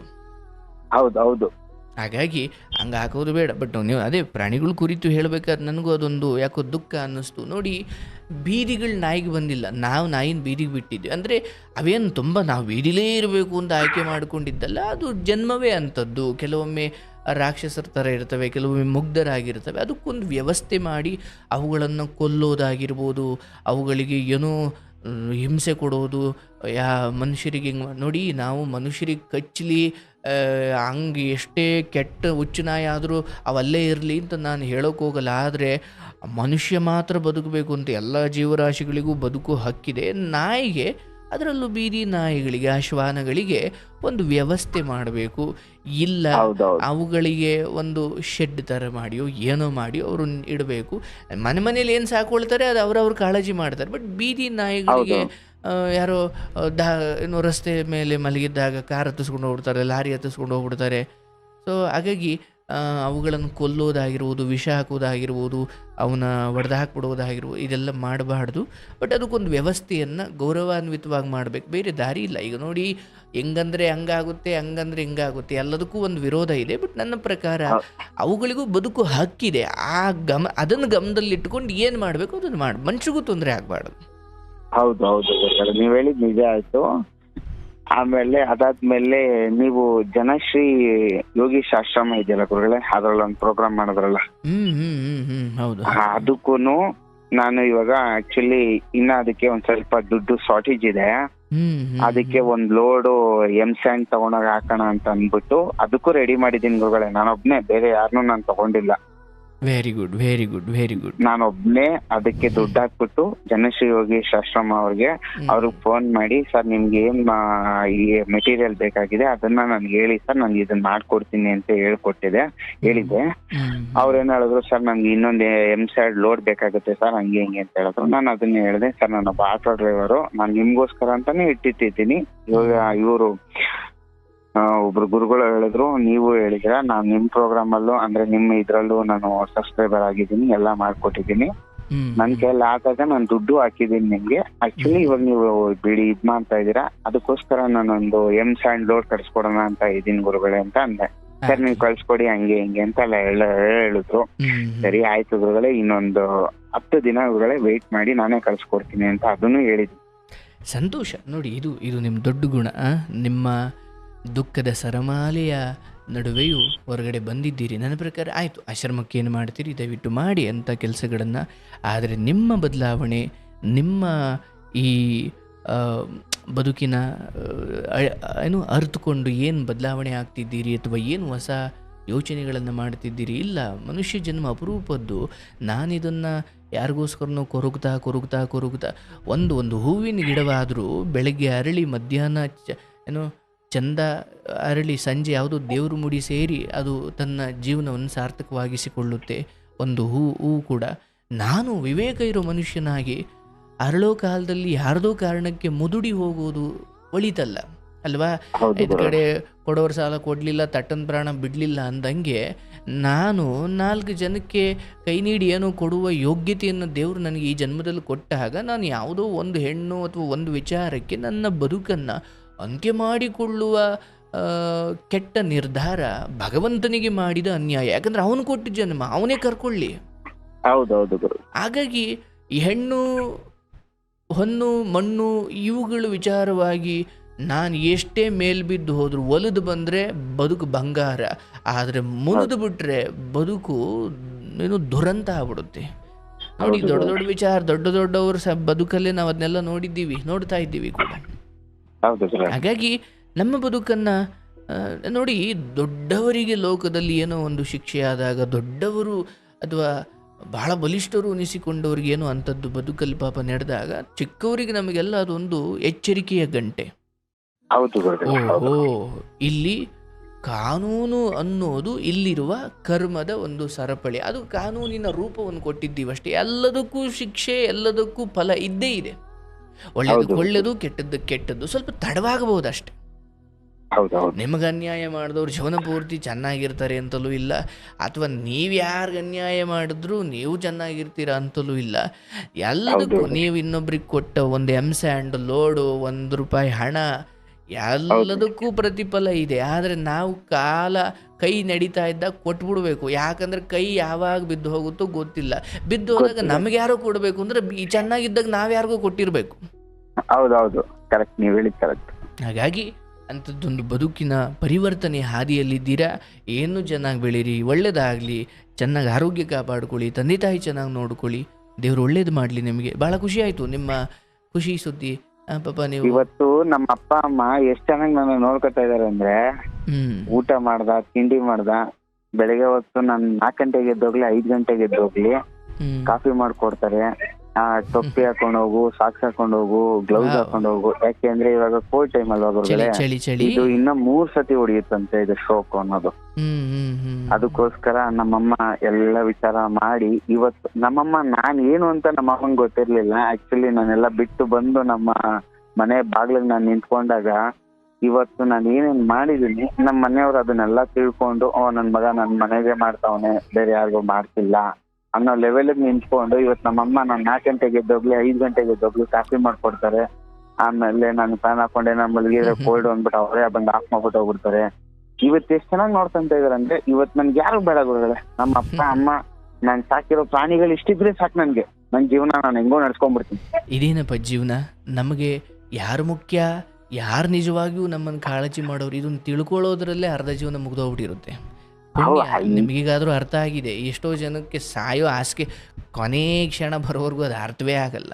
ಹೌದು ಹೌದು. ಹಾಗಾಗಿ ಹಂಗೆ ಹಾಕೋದು ಬೇಡ. ಬಟ್ ನೀವು ಅದೇ ಪ್ರಾಣಿಗಳ ಕುರಿತು ಹೇಳಬೇಕಾದ್ರೆ ನನಗೂ ಅದೊಂದು ಯಾಕೋ ದುಃಖ ಅನ್ನಿಸ್ತು. ನೋಡಿ, ಬೀದಿಗಳು ನಾಯಿಗೆ ಬಂದಿಲ್ಲ. ನಾವು ನಾಯಿನ ಬೀದಿಗೆ ಬಿಟ್ಟಿದ್ವಿ. ಅಂದರೆ ಅವೇನು ತುಂಬ ನಾವು ಬೀದಿಲೇ ಇರಬೇಕು ಅಂತ ಆಯ್ಕೆ ಮಾಡಿಕೊಂಡಿದ್ದಲ್ಲ, ಅದು ಜನ್ಮವೇ ಅಂಥದ್ದು ಕೆಲವೊಮ್ಮೆ ರಾಕ್ಷಸರ ಥರ ಇರ್ತವೆ, ಕೆಲವೊಮ್ಮೆ ಮುಗ್ಧರಾಗಿರ್ತವೆ. ಅದಕ್ಕೊಂದು ವ್ಯವಸ್ಥೆ ಮಾಡಿ ಅವುಗಳನ್ನು ಕೊಲ್ಲೋದಾಗಿರ್ಬೋದು, ಅವುಗಳಿಗೆ ಏನೋ ಹಿಂಸೆ ಕೊಡೋದು ಯಾ, ಮನುಷ್ಯರಿಗೆ ಹಿಂಗೆ ನೋಡಿ ನಾವು ಮನುಷ್ಯರಿಗೆ ಕಚ್ಚಲಿ ಹಂಗೆ ಎಷ್ಟೇ ಕೆಟ್ಟ ಹುಚ್ಚು ನಾಯಿ ಆದರೂ ಅವಲ್ಲೇ ಇರಲಿ ಅಂತ ನಾನು ಹೇಳೋಕೆ ಹೋಗಲ್ಲ. ಆದರೆ ಮನುಷ್ಯ ಮಾತ್ರ ಬದುಕಬೇಕು ಅಂತ ಎಲ್ಲ ಜೀವರಾಶಿಗಳಿಗೂ ಬದುಕು ಹಕ್ಕಿದೆ. ನಾಯಿಗೆ ಅದರಲ್ಲೂ ಬೀದಿ ನಾಯಿಗಳಿಗೆ ಆ ಶ್ವಾನಗಳಿಗೆ ಒಂದು ವ್ಯವಸ್ಥೆ ಮಾಡಬೇಕು. ಇಲ್ಲ ಅವುಗಳಿಗೆ ಒಂದು ಶೆಡ್ ಥರ ಮಾಡಿಯೋ ಏನೋ ಮಾಡಿ ಅವರು ಇಡಬೇಕು. ಮನೆ ಮನೇಲಿ ಏನು ಸಾಕೊಳ್ತಾರೆ ಅದು ಅವ್ರವ್ರ ಕಾಳಜಿ ಮಾಡ್ತಾರೆ. ಬಟ್ ಬೀದಿ ನಾಯಿಗಳಿಗೆ ಯಾರೋ ದ ಏನು ರಸ್ತೆ ಮೇಲೆ ಮಲಗಿದ್ದಾಗ ಕಾರ್ ಹತ್ತಿಸ್ಕೊಂಡು ಹೋಗ್ಬಿಡ್ತಾರೆ ಲಾರಿ ಹತ್ತಿಸ್ಕೊಂಡು ಹೋಗ್ಬಿಡ್ತಾರೆ. ಸೊ ಹಾಗಾಗಿ ಅವುಗಳನ್ನು ಕೊಲ್ಲೋದಾಗಿರ್ಬೋದು ವಿಷ ಹಾಕೋದಾಗಿರ್ಬೋದು ಅವನ ಒಡೆದು ಹಾಕ್ಬಿಡೋದಾಗಿರ್ಬೋದು ಇದೆಲ್ಲ ಮಾಡಬಾರ್ದು. ಬಟ್ ಅದಕ್ಕೊಂದು ವ್ಯವಸ್ಥೆಯನ್ನು ಗೌರವಾನ್ವಿತವಾಗಿ ಮಾಡಬೇಕು. ಬೇರೆ ದಾರಿ ಇಲ್ಲ. ಈಗ ನೋಡಿ ಹೆಂಗಂದ್ರೆ ಹಂಗಾಗುತ್ತೆ ಹಂಗಂದ್ರೆ ಹಿಂಗಾಗುತ್ತೆ. ಎಲ್ಲದಕ್ಕೂ ಒಂದು ವಿರೋಧ ಇದೆ. ಬಟ್ ನನ್ನ ಪ್ರಕಾರ ಅವುಗಳಿಗೂ ಬದುಕು ಹಕ್ಕಿದೆ. ಆ ಗಮ ಅದನ್ನು ಗಮನದಲ್ಲಿಟ್ಟುಕೊಂಡು ಏನು ಮಾಡಬೇಕು ಅದನ್ನು ಮಾಡಿ ಮನುಷ್ಯರಿಗೂ ತೊಂದರೆ ಆಗಬಾರ್ದು. ಹೌದು ಹೌದು ನೀವ್ ಹೇಳಿದ್ ನಿಜ ಆಯ್ತು. ಆಮೇಲೆ ಅದಾದ್ಮೇಲೆ ನೀವು ಜನಶ್ರೀ ಯೋಗೀಶ್ ಆಶ್ರಮ ಇದೆಯಲ್ಲ ಗುರುಗಳೇ? ಅದ್ರಲ್ಲಿ ಒಂದು ಪ್ರೋಗ್ರಾಮ್ ಮಾಡಿದ್ರಲ್ಲ? ಅದಕ್ಕೂ ನಾನು ಇವಾಗ ಆಕ್ಚುಲಿ ಇನ್ನ ಅದಕ್ಕೆ ಒಂದ್ ಸ್ವಲ್ಪ ದುಡ್ಡು ಶಾರ್ಟೇಜ್ ಇದೆ. ಅದಕ್ಕೆ ಒಂದ್ ಲೋಡು ಎಂ ಸ್ಯಾಂಡ್ ತಗೊಂಡಾಗ ಹಾಕೋಣ ಅಂತ ಅಂದ್ಬಿಟ್ಟು ಅದಕ್ಕೂ ರೆಡಿ ಮಾಡಿದೀನಿ ಗುರುಗಳೇ. ನಾನೊಬ್ನೇ ಬೇರೆ ಯಾರನ್ನೂ ನಾನು ತಗೊಂಡಿಲ್ಲ. Very good very good very good ನಾನೊಬ್ನೇ ಅದಕ್ಕೆ ದುಡ್ಡು ಹಾಕ್ಬಿಟ್ಟು ಜನಶ್ರೀ ಯೋಗೇಶ್ ಆಶ್ರಮ ಅವ್ರಿಗೆ ಅವ್ರಿಗೆ ಫೋನ್ ಮಾಡಿ ಸರ್ ನಿಮ್ಗೆ ಏನ್ ಈ ಮೆಟೀರಿಯಲ್ ಬೇಕಾಗಿದೆ ಅದನ್ನ ನನ್ಗೆ ಹೇಳಿ ಸರ್ ನಾನು ಇದನ್ನ ಮಾಡ್ಕೊಡ್ತೀನಿ ಅಂತ ಹೇಳ್ಕೊಟ್ಟಿದೆ ಹೇಳಿದ್ದೆ. ಅವ್ರು ಏನ್ ಹೇಳಿದ್ರು ಸರ್ ನನ್ಗೆ ಇನ್ನೊಂದು ಎಂ ಸೈಡ್ ಲೋಡ್ ಬೇಕಾಗುತ್ತೆ ಸರ್ ಹಂಗೆ ಹಿಂಗೆ ಅಂತ ಹೇಳಿದ್ರು. ನಾನು ಅದನ್ನ ಹೇಳಿದೆ ಸರ್ ನಾನೊಬ್ಬ ಆಟೋ ಡ್ರೈವರು ನಾನು ನಿಮ್ಗೋಸ್ಕರ ಅಂತಾನೆ ಇಟ್ಟಿಟ್ಟಿದ್ದೀನಿ. ಇವಾಗ ಇವರು ಒಬ್ರು ಗುರುಗಳು ಹೇಳಿದ್ರು ನೀವು ಹೇಳಿದ್ರ ನಾನು ನಿಮ್ ಪ್ರೋಗ್ರಾಮ್ ಅಲ್ಲೂ ಅಂದ್ರೆ ನಿಮ್ಮ ಇದ್ರಲ್ಲೂ ನಾನು ಸಬ್ಸ್ಕ್ರೈಬರ್ ಆಗಿದ್ದೀನಿ ಎಲ್ಲ ಮಾಡ್ಕೊಟ್ಟಿದ್ದೀನಿ. ನನ್ ಕೈಯಲ್ಲಿ ಆದಾಗ ನಾನು ದುಡ್ಡು ಹಾಕಿದ್ದೀನಿ ನಿಮ್ಗೆ. ಆಕ್ಚುಲಿ ಇವಾಗ ನೀವು ಬಿಡಿ ಇದ್ ಮಾಡ್ತಾ ಇದೀರಾ ಅದಕ್ಕೋಸ್ಕರ ನಾನೊಂದು ಎಂ ಸ್ಯಾಂಡ್ ಲೋಡ್ ಕಳ್ಸ್ಕೊಡೋಣ ಅಂತ ಇದೀನಿ ಗುರುಗಳೇ ಅಂತ ಅಂದೆ. ಸರ್ ನೀವು ಕಳ್ಸ್ಕೊಡಿ ಹಂಗೆ ಹಿಂಗೆ ಅಂತ ಎಲ್ಲ ಹೇಳ- ಹೇಳಿದ್ರು. ಸರಿ ಆಯ್ತು ಗುರುಗಳೇ ಇನ್ನೊಂದು ಹತ್ತು ದಿನ ಗುರುಗಳೇ ವೆಯ್ಟ್ ಮಾಡಿ ನಾನೇ ಕಳ್ಸ್ಕೊಡ್ತೀನಿ ಅಂತ ಅದನ್ನು ಹೇಳಿದ್ವಿ. ಸಂತೋಷ. ನೋಡಿ ಇದು ಇದು ನಿಮ್ಮ ದೊಡ್ಡ ಗುಣ ನಿಮ್ಮ ದುಃಖದ ಸರಮಾಲೆಯ ನಡುವೆಯೂ ಹೊರಗಡೆ ಬಂದಿದ್ದೀರಿ. ನನ್ನ ಪ್ರಕಾರ ಆಯಿತು, ಆಶ್ರಮಕ್ಕೆ ಏನು ಮಾಡ್ತೀರಿ? ದಯವಿಟ್ಟು ಮಾಡಿ ಅಂಥ ಕೆಲಸಗಳನ್ನು. ಆದರೆ ನಿಮ್ಮ ಬದಲಾವಣೆ, ನಿಮ್ಮ ಈ ಬದುಕಿನ ಏನು ಅರಿತುಕೊಂಡು ಏನು ಬದಲಾವಣೆ ಆಗ್ತಿದ್ದೀರಿ ಅಥವಾ ಏನು ಹೊಸ ಯೋಚನೆಗಳನ್ನು ಮಾಡ್ತಿದ್ದೀರಿ? ಇಲ್ಲ, ಮನುಷ್ಯ ಜನ್ಮ ಅಪರೂಪದ್ದು. ನಾನಿದನ್ನು ಯಾರಿಗೋಸ್ಕರನೋ ಕೊರಗ್ತಾ ಕೊರಗ್ತಾ ಕೊರಗ್ತಾ ಒಂದು ಒಂದು ಹೂವಿನ ಗಿಡವಾದರೂ ಬೆಳಗ್ಗೆ, ಅರಳಿ, ಮಧ್ಯಾಹ್ನ, ಚ, ಏನು ಚಂದ ಅರಳಿ ಸಂಜೆ ಯಾವುದೋ ದೇವ್ರ ಮುಡಿ ಸೇರಿ ಅದು ತನ್ನ ಜೀವನವನ್ನು ಸಾರ್ಥಕವಾಗಿಸಿಕೊಳ್ಳುತ್ತೆ. ಒಂದು ಹೂ ಹೂ ಕೂಡ. ನಾನು ವಿವೇಕ ಇರೋ ಮನುಷ್ಯನಾಗಿ ಅರಳೋ ಕಾಲದಲ್ಲಿ ಯಾರದೋ ಕಾರಣಕ್ಕೆ ಮುದುಡಿ ಹೋಗೋದು ಒಳಿತಲ್ಲ ಅಲ್ವಾ? ಇದು ಕಡೆ ಕೊಡೋರು ಸಾಲ ಕೊಡಲಿಲ್ಲ ತಟ್ಟನ ಪ್ರಾಣ ಬಿಡಲಿಲ್ಲ ಅಂದಂಗೆ ನಾನು ನಾಲ್ಕು ಜನಕ್ಕೆ ಕೈ ನೀಡಿ ಏನೋ ಕೊಡುವ ಯೋಗ್ಯತೆಯನ್ನು ದೇವರು ನನಗೆ ಈ ಜನ್ಮದಲ್ಲಿ ಕೊಟ್ಟಾಗ ನಾನು ಯಾವುದೋ ಒಂದು ಹೆಣ್ಣು ಅಥವಾ ಒಂದು ವಿಚಾರಕ್ಕೆ ನನ್ನ ಬದುಕನ್ನು ಅಂತ್ಯ ಮಾಡಿಕೊಳ್ಳುವ ಕೆಟ್ಟ ನಿರ್ಧಾರ ಭಗವಂತನಿಗೆ ಮಾಡಿದ ಅನ್ಯಾಯ. ಯಾಕಂದ್ರೆ ಅವನು ಕೊಟ್ಟ ಜನ್ಮ ಅವನೇ ಕರ್ಕೊಳ್ಳಿ. ಹಾಗಾಗಿ ಈ ಹೆಣ್ಣು ಹೊನ್ನು ಮಣ್ಣು ಇವುಗಳ ವಿಚಾರವಾಗಿ ನಾನು ಎಷ್ಟೇ ಮೇಲ್ಬಿದ್ದು ಹೋದ್ರು ಒಲಿದು ಬಂದ್ರೆ ಬದುಕು ಬಂಗಾರ. ಆದರೆ ಮುರಿದು ಬಿಟ್ರೆ ಬದುಕು ಏನು ದುರಂತ ಆಗ್ಬಿಡುತ್ತೆ. ನೋಡಿ. ದೊಡ್ಡ ದೊಡ್ಡ ವಿಚಾರ ದೊಡ್ಡ ದೊಡ್ಡವರು ಸಹ ಬದುಕಲ್ಲೇ ನಾವು ಅದನ್ನೆಲ್ಲ ನೋಡಿದ್ದೀವಿ ನೋಡ್ತಾ ಇದ್ದೀವಿ ಕೂಡ. ಹೌದು ಹಾಗಾಗಿ ನಮ್ಮ ಬದುಕನ್ನ ನೋಡಿ ದೊಡ್ಡವರಿಗೆ ಲೋಕದಲ್ಲಿ ಏನೋ ಒಂದು ಶಿಕ್ಷೆ ಆದಾಗ ದೊಡ್ಡವರು ಅಥವಾ ಬಹಳ ಬಲಿಷ್ಠರು ಅನಿಸಿಕೊಂಡವ್ರಿಗೆ ಏನೋ ಅಂಥದ್ದು ಬದುಕಲ್ಲಿ ಪಾಪ ನಡೆದಾಗ ಚಿಕ್ಕವರಿಗೆ ನಮಗೆಲ್ಲ ಅದೊಂದು ಎಚ್ಚರಿಕೆಯ ಗಂಟೆ. ಓಹೋ ಇಲ್ಲಿ ಕಾನೂನು ಅನ್ನೋದು ಇಲ್ಲಿರುವ ಕರ್ಮದ ಒಂದು ಸರಪಳಿ. ಅದು ಕಾನೂನಿನ ರೂಪವನ್ನು ಕೊಟ್ಟಿದ್ದೀವಷ್ಟೇ. ಎಲ್ಲದಕ್ಕೂ ಶಿಕ್ಷೆ ಎಲ್ಲದಕ್ಕೂ ಫಲ ಇದ್ದೇ ಇದೆ. ಒಳ್ಳೆಯದಕ್ಕೆ ಹೌದು. ಒಳ್ಳೆಯದು ಕೆಟ್ಟದ್ದು ಕೆಟ್ಟದ್ದು ಸ್ವಲ್ಪ ತಡವಾಗಬಹುದು ಅಷ್ಟೇ. ನಿಮಗೆ ಅನ್ಯಾಯ ಮಾಡಿದವ್ರು ಜೀವನ ಪೂರ್ತಿ ಚೆನ್ನಾಗಿರ್ತಾರೆ ಅಂತಲೂ ಇಲ್ಲ. ಅಥವಾ ನೀವು ಯಾರಿಗೆ ಅನ್ಯಾಯ ಮಾಡಿದ್ರು ನೀವು ಚೆನ್ನಾಗಿರ್ತೀರ ಅಂತಲೂ ಇಲ್ಲ. ಎಲ್ಲದಕ್ಕೂ. ನೀವು ಇನ್ನೊಬ್ರಿಗೆ ಕೊಟ್ಟ ಒಂದು ಎಂ ಸ್ಯಾಂಡ್ ಲೋಡು ಒಂದು ರೂಪಾಯಿ ಹಣ ಎಲ್ಲದಕ್ಕೂ ಪ್ರತಿಫಲ ಇದೆ. ಆದರೆ ನಾವು ಕಾಲ ಕೈ ನಡೀತಾ ಇದ್ದಾಗ ಕೊಟ್ಬಿಡ್ಬೇಕು. ಯಾಕಂದ್ರೆ ಕೈ ಯಾವಾಗ ಬಿದ್ದು ಹೋಗುತ್ತೋ ಗೊತ್ತಿಲ್ಲ. ಬಿದ್ದು ಹೋದಾಗ ನಮ್ಗೆ ಯಾರೋ ಕೊಡಬೇಕು ಅಂದ್ರೆ ಚೆನ್ನಾಗಿದ್ದಾಗ ನಾವ್ ಯಾರಿಗೂ ಕೊಟ್ಟಿರಬೇಕು. ಹೌದೌದು. ಹೌದು ಕರೆಕ್ಟ್ ನೀವು ಹೇಳಿದ್ ಕರೆಕ್ಟ್ ಹಾಗಾಗಿ ಅಂಥದ್ದೊಂದು ಬದುಕಿನ ಪರಿವರ್ತನೆ ಹಾದಿಯಲ್ಲಿದ್ದೀರಾ. ಏನು ಚೆನ್ನಾಗಿ ಬೆಳೀರಿ? ಒಳ್ಳೇದಾಗಲಿ. ಚೆನ್ನಾಗಿ ಆರೋಗ್ಯ ಕಾಪಾಡ್ಕೊಳ್ಳಿ. ತಂದೆ ತಾಯಿ ಚೆನ್ನಾಗಿ ನೋಡ್ಕೊಳ್ಳಿ. ದೇವ್ರು ಒಳ್ಳೇದು ಮಾಡಲಿ ನಿಮಗೆ. ಭಾಳ ಖುಷಿ ಆಯಿತು. ನಿಮ್ಮ ಖುಷಿ ಸುದ್ದಿ ಪಾಪ ನೀವು ಇವತ್ತು ನಮ್ಮ ಅಪ್ಪ ಅಮ್ಮ ಎಷ್ಟ್ ಚೆನ್ನಾಗಿ ನನ್ನ ನೋಡ್ಕೊತಾ ಇದಾರೆ ಅಂದ್ರೆ ಹ್ಮ್. ಊಟ ಮಾಡ್ದ ತಿಂಡಿ ಮಾಡ್ದ ಬೆಳಿಗ್ಗೆ ಹೊತ್ತು ನಾನ್ ನಾಕ್ ಗಂಟೆಗೆ ಎದ್ದೋಗ್ಲಿ ಐದ್ ಗಂಟೆಗೆ ಎದ್ದೋಗ್ಲಿ ಹ್ಮ್. ಕಾಫಿ ಮಾಡ್ಕೊಡ್ತಾರೆ. ಟೊಪ್ಪಿ ಹಾಕೊಂಡ್ ಹೋಗು ಸಾಕ್ಸ್ ಹಾಕೊಂಡ್ ಹೋಗು ಗ್ಲೌಸ್ ಹಾಕೊಂಡು ಹೋಗು. ಯಾಕೆಂದ್ರೆ ಇವಾಗ ಕೋಲ್ಡ್ ಟೈಮ್ ಅಲ್ವಾ ಗುರುಗಳೇ? ಇದು ಇನ್ನ ಮೂರ್ ಸತಿ ಹೊಡಿಯುತ್ತಂತೆ ಇದು ಶೋಕ್ ಅನ್ನೋದು. ಅದಕ್ಕೋಸ್ಕರ ನಮ್ಮಮ್ಮ ಎಲ್ಲ ವಿಚಾರ ಮಾಡಿ ಇವತ್ತು ನಮ್ಮಮ್ಮ ನಾನ್ ಏನು ಅಂತ ನಮ್ಮಮ್ಮಂಗ್ ಗೊತ್ತಿರ್ಲಿಲ್ಲ. ಆಕ್ಚುಲಿ ನಾನೆಲ್ಲ ಬಿಟ್ಟು ಬಂದು ನಮ್ಮ ಮನೆ ಬಾಗ್ಲಿಗೆ ನಾನು ನಿಂತ್ಕೊಂಡಾಗ ಇವತ್ತು ನಾನು ಏನೇನ್ ಮಾಡಿದೀನಿ ನಮ್ಮ ಮನೆಯವ್ರು ಅದನ್ನೆಲ್ಲ ತಿಳ್ಕೊಂಡು ಓ ನನ್ ಮಗ ನನ್ ಮನೆಗೆ ಮಾಡ್ತಾವನೆ ಬೇರೆ ಯಾರಿಗೂ ಮಾಡ್ತಿಲ್ಲ. ಅನ್ನೋ ಲೆವೆಲ್ ನಿಂತ್ಕೊಂಡು ಇವತ್ತು ನಮ್ಮಮ್ಮ ನಾನ್ ನಾಲ್ಕು ಗಂಟೆಗೆ ಎದ್ದೋಗ್ಲಿ ಐದು ಗಂಟೆಗೆ ಎದ್ದೋಗ್ಲಿ ಕಾಫಿ ಮಾಡ್ಕೊಡ್ತಾರೆ. ಆಮೇಲೆ ನಾನು ಫ್ಯಾನ್ ಹಾಕೊಂಡೆ ನಮ್ಮ ಮಲಗಿದ್ರೆ. ಕೋಲ್ಡ್ ಅಂದ್ಬಿಟ್ಟು ಅವರೇ ಬಂದು ಆಫ್ ಮಾಡ್ಬಿಟ್ಟು ಹೋಗ್ಬಿಡ್ತಾರೆ. ಇವತ್ತು ಎಷ್ಟು ಚೆನ್ನಾಗಿ ನೋಡ್ತಂತ ಇದಾರೆ ಅಂದ್ರೆ ಇವತ್ತು ನನ್ಗೆ ಯಾರು ಬೇಡ ಗುರುಗಳೇ. ನಮ್ಮ ಅಪ್ಪ ಅಮ್ಮ ನಾನ್ ಸಾಕಿರೋ ಪ್ರಾಣಿಗಳು ಇಷ್ಟಿದ್ರೆ ಸಾಕು ನನ್ಗೆ. ನನ್ ಜೀವನ ನಾನು ಹೆಂಗೋ ನಡ್ಸ್ಕೊಂಡ್ಬಿಡ್ತೀನಿ. ಇದೇನಪ್ಪ ಜೀವನ? ನಮಗೆ ಯಾರು ಮುಖ್ಯ ಯಾರು ನಿಜವಾಗಿಯೂ ನಮ್ಮನ್ನು ಕಾಳಜಿ ಮಾಡೋರು? ಇದನ್ನು ತಿಳ್ಕೊಳ್ಳೋದ್ರಲ್ಲೇ ಅರ್ಧ ಜೀವನ ಮುಗ್ದೋಗ್ಬಿಟ್ಟಿರುತ್ತೆ. ಪುಣ್ಯ. ನಿಮಗೀಗಾದರೂ ಅರ್ಥ ಆಗಿದೆ. ಎಷ್ಟೋ ಜನಕ್ಕೆ ಸಾಯೋ ಹಾಸಿಗೆ ಕೊನೆ ಕ್ಷಣ ಬರೋವರೆಗೂ ಅದು ಅರ್ಥವೇ ಆಗಲ್ಲ.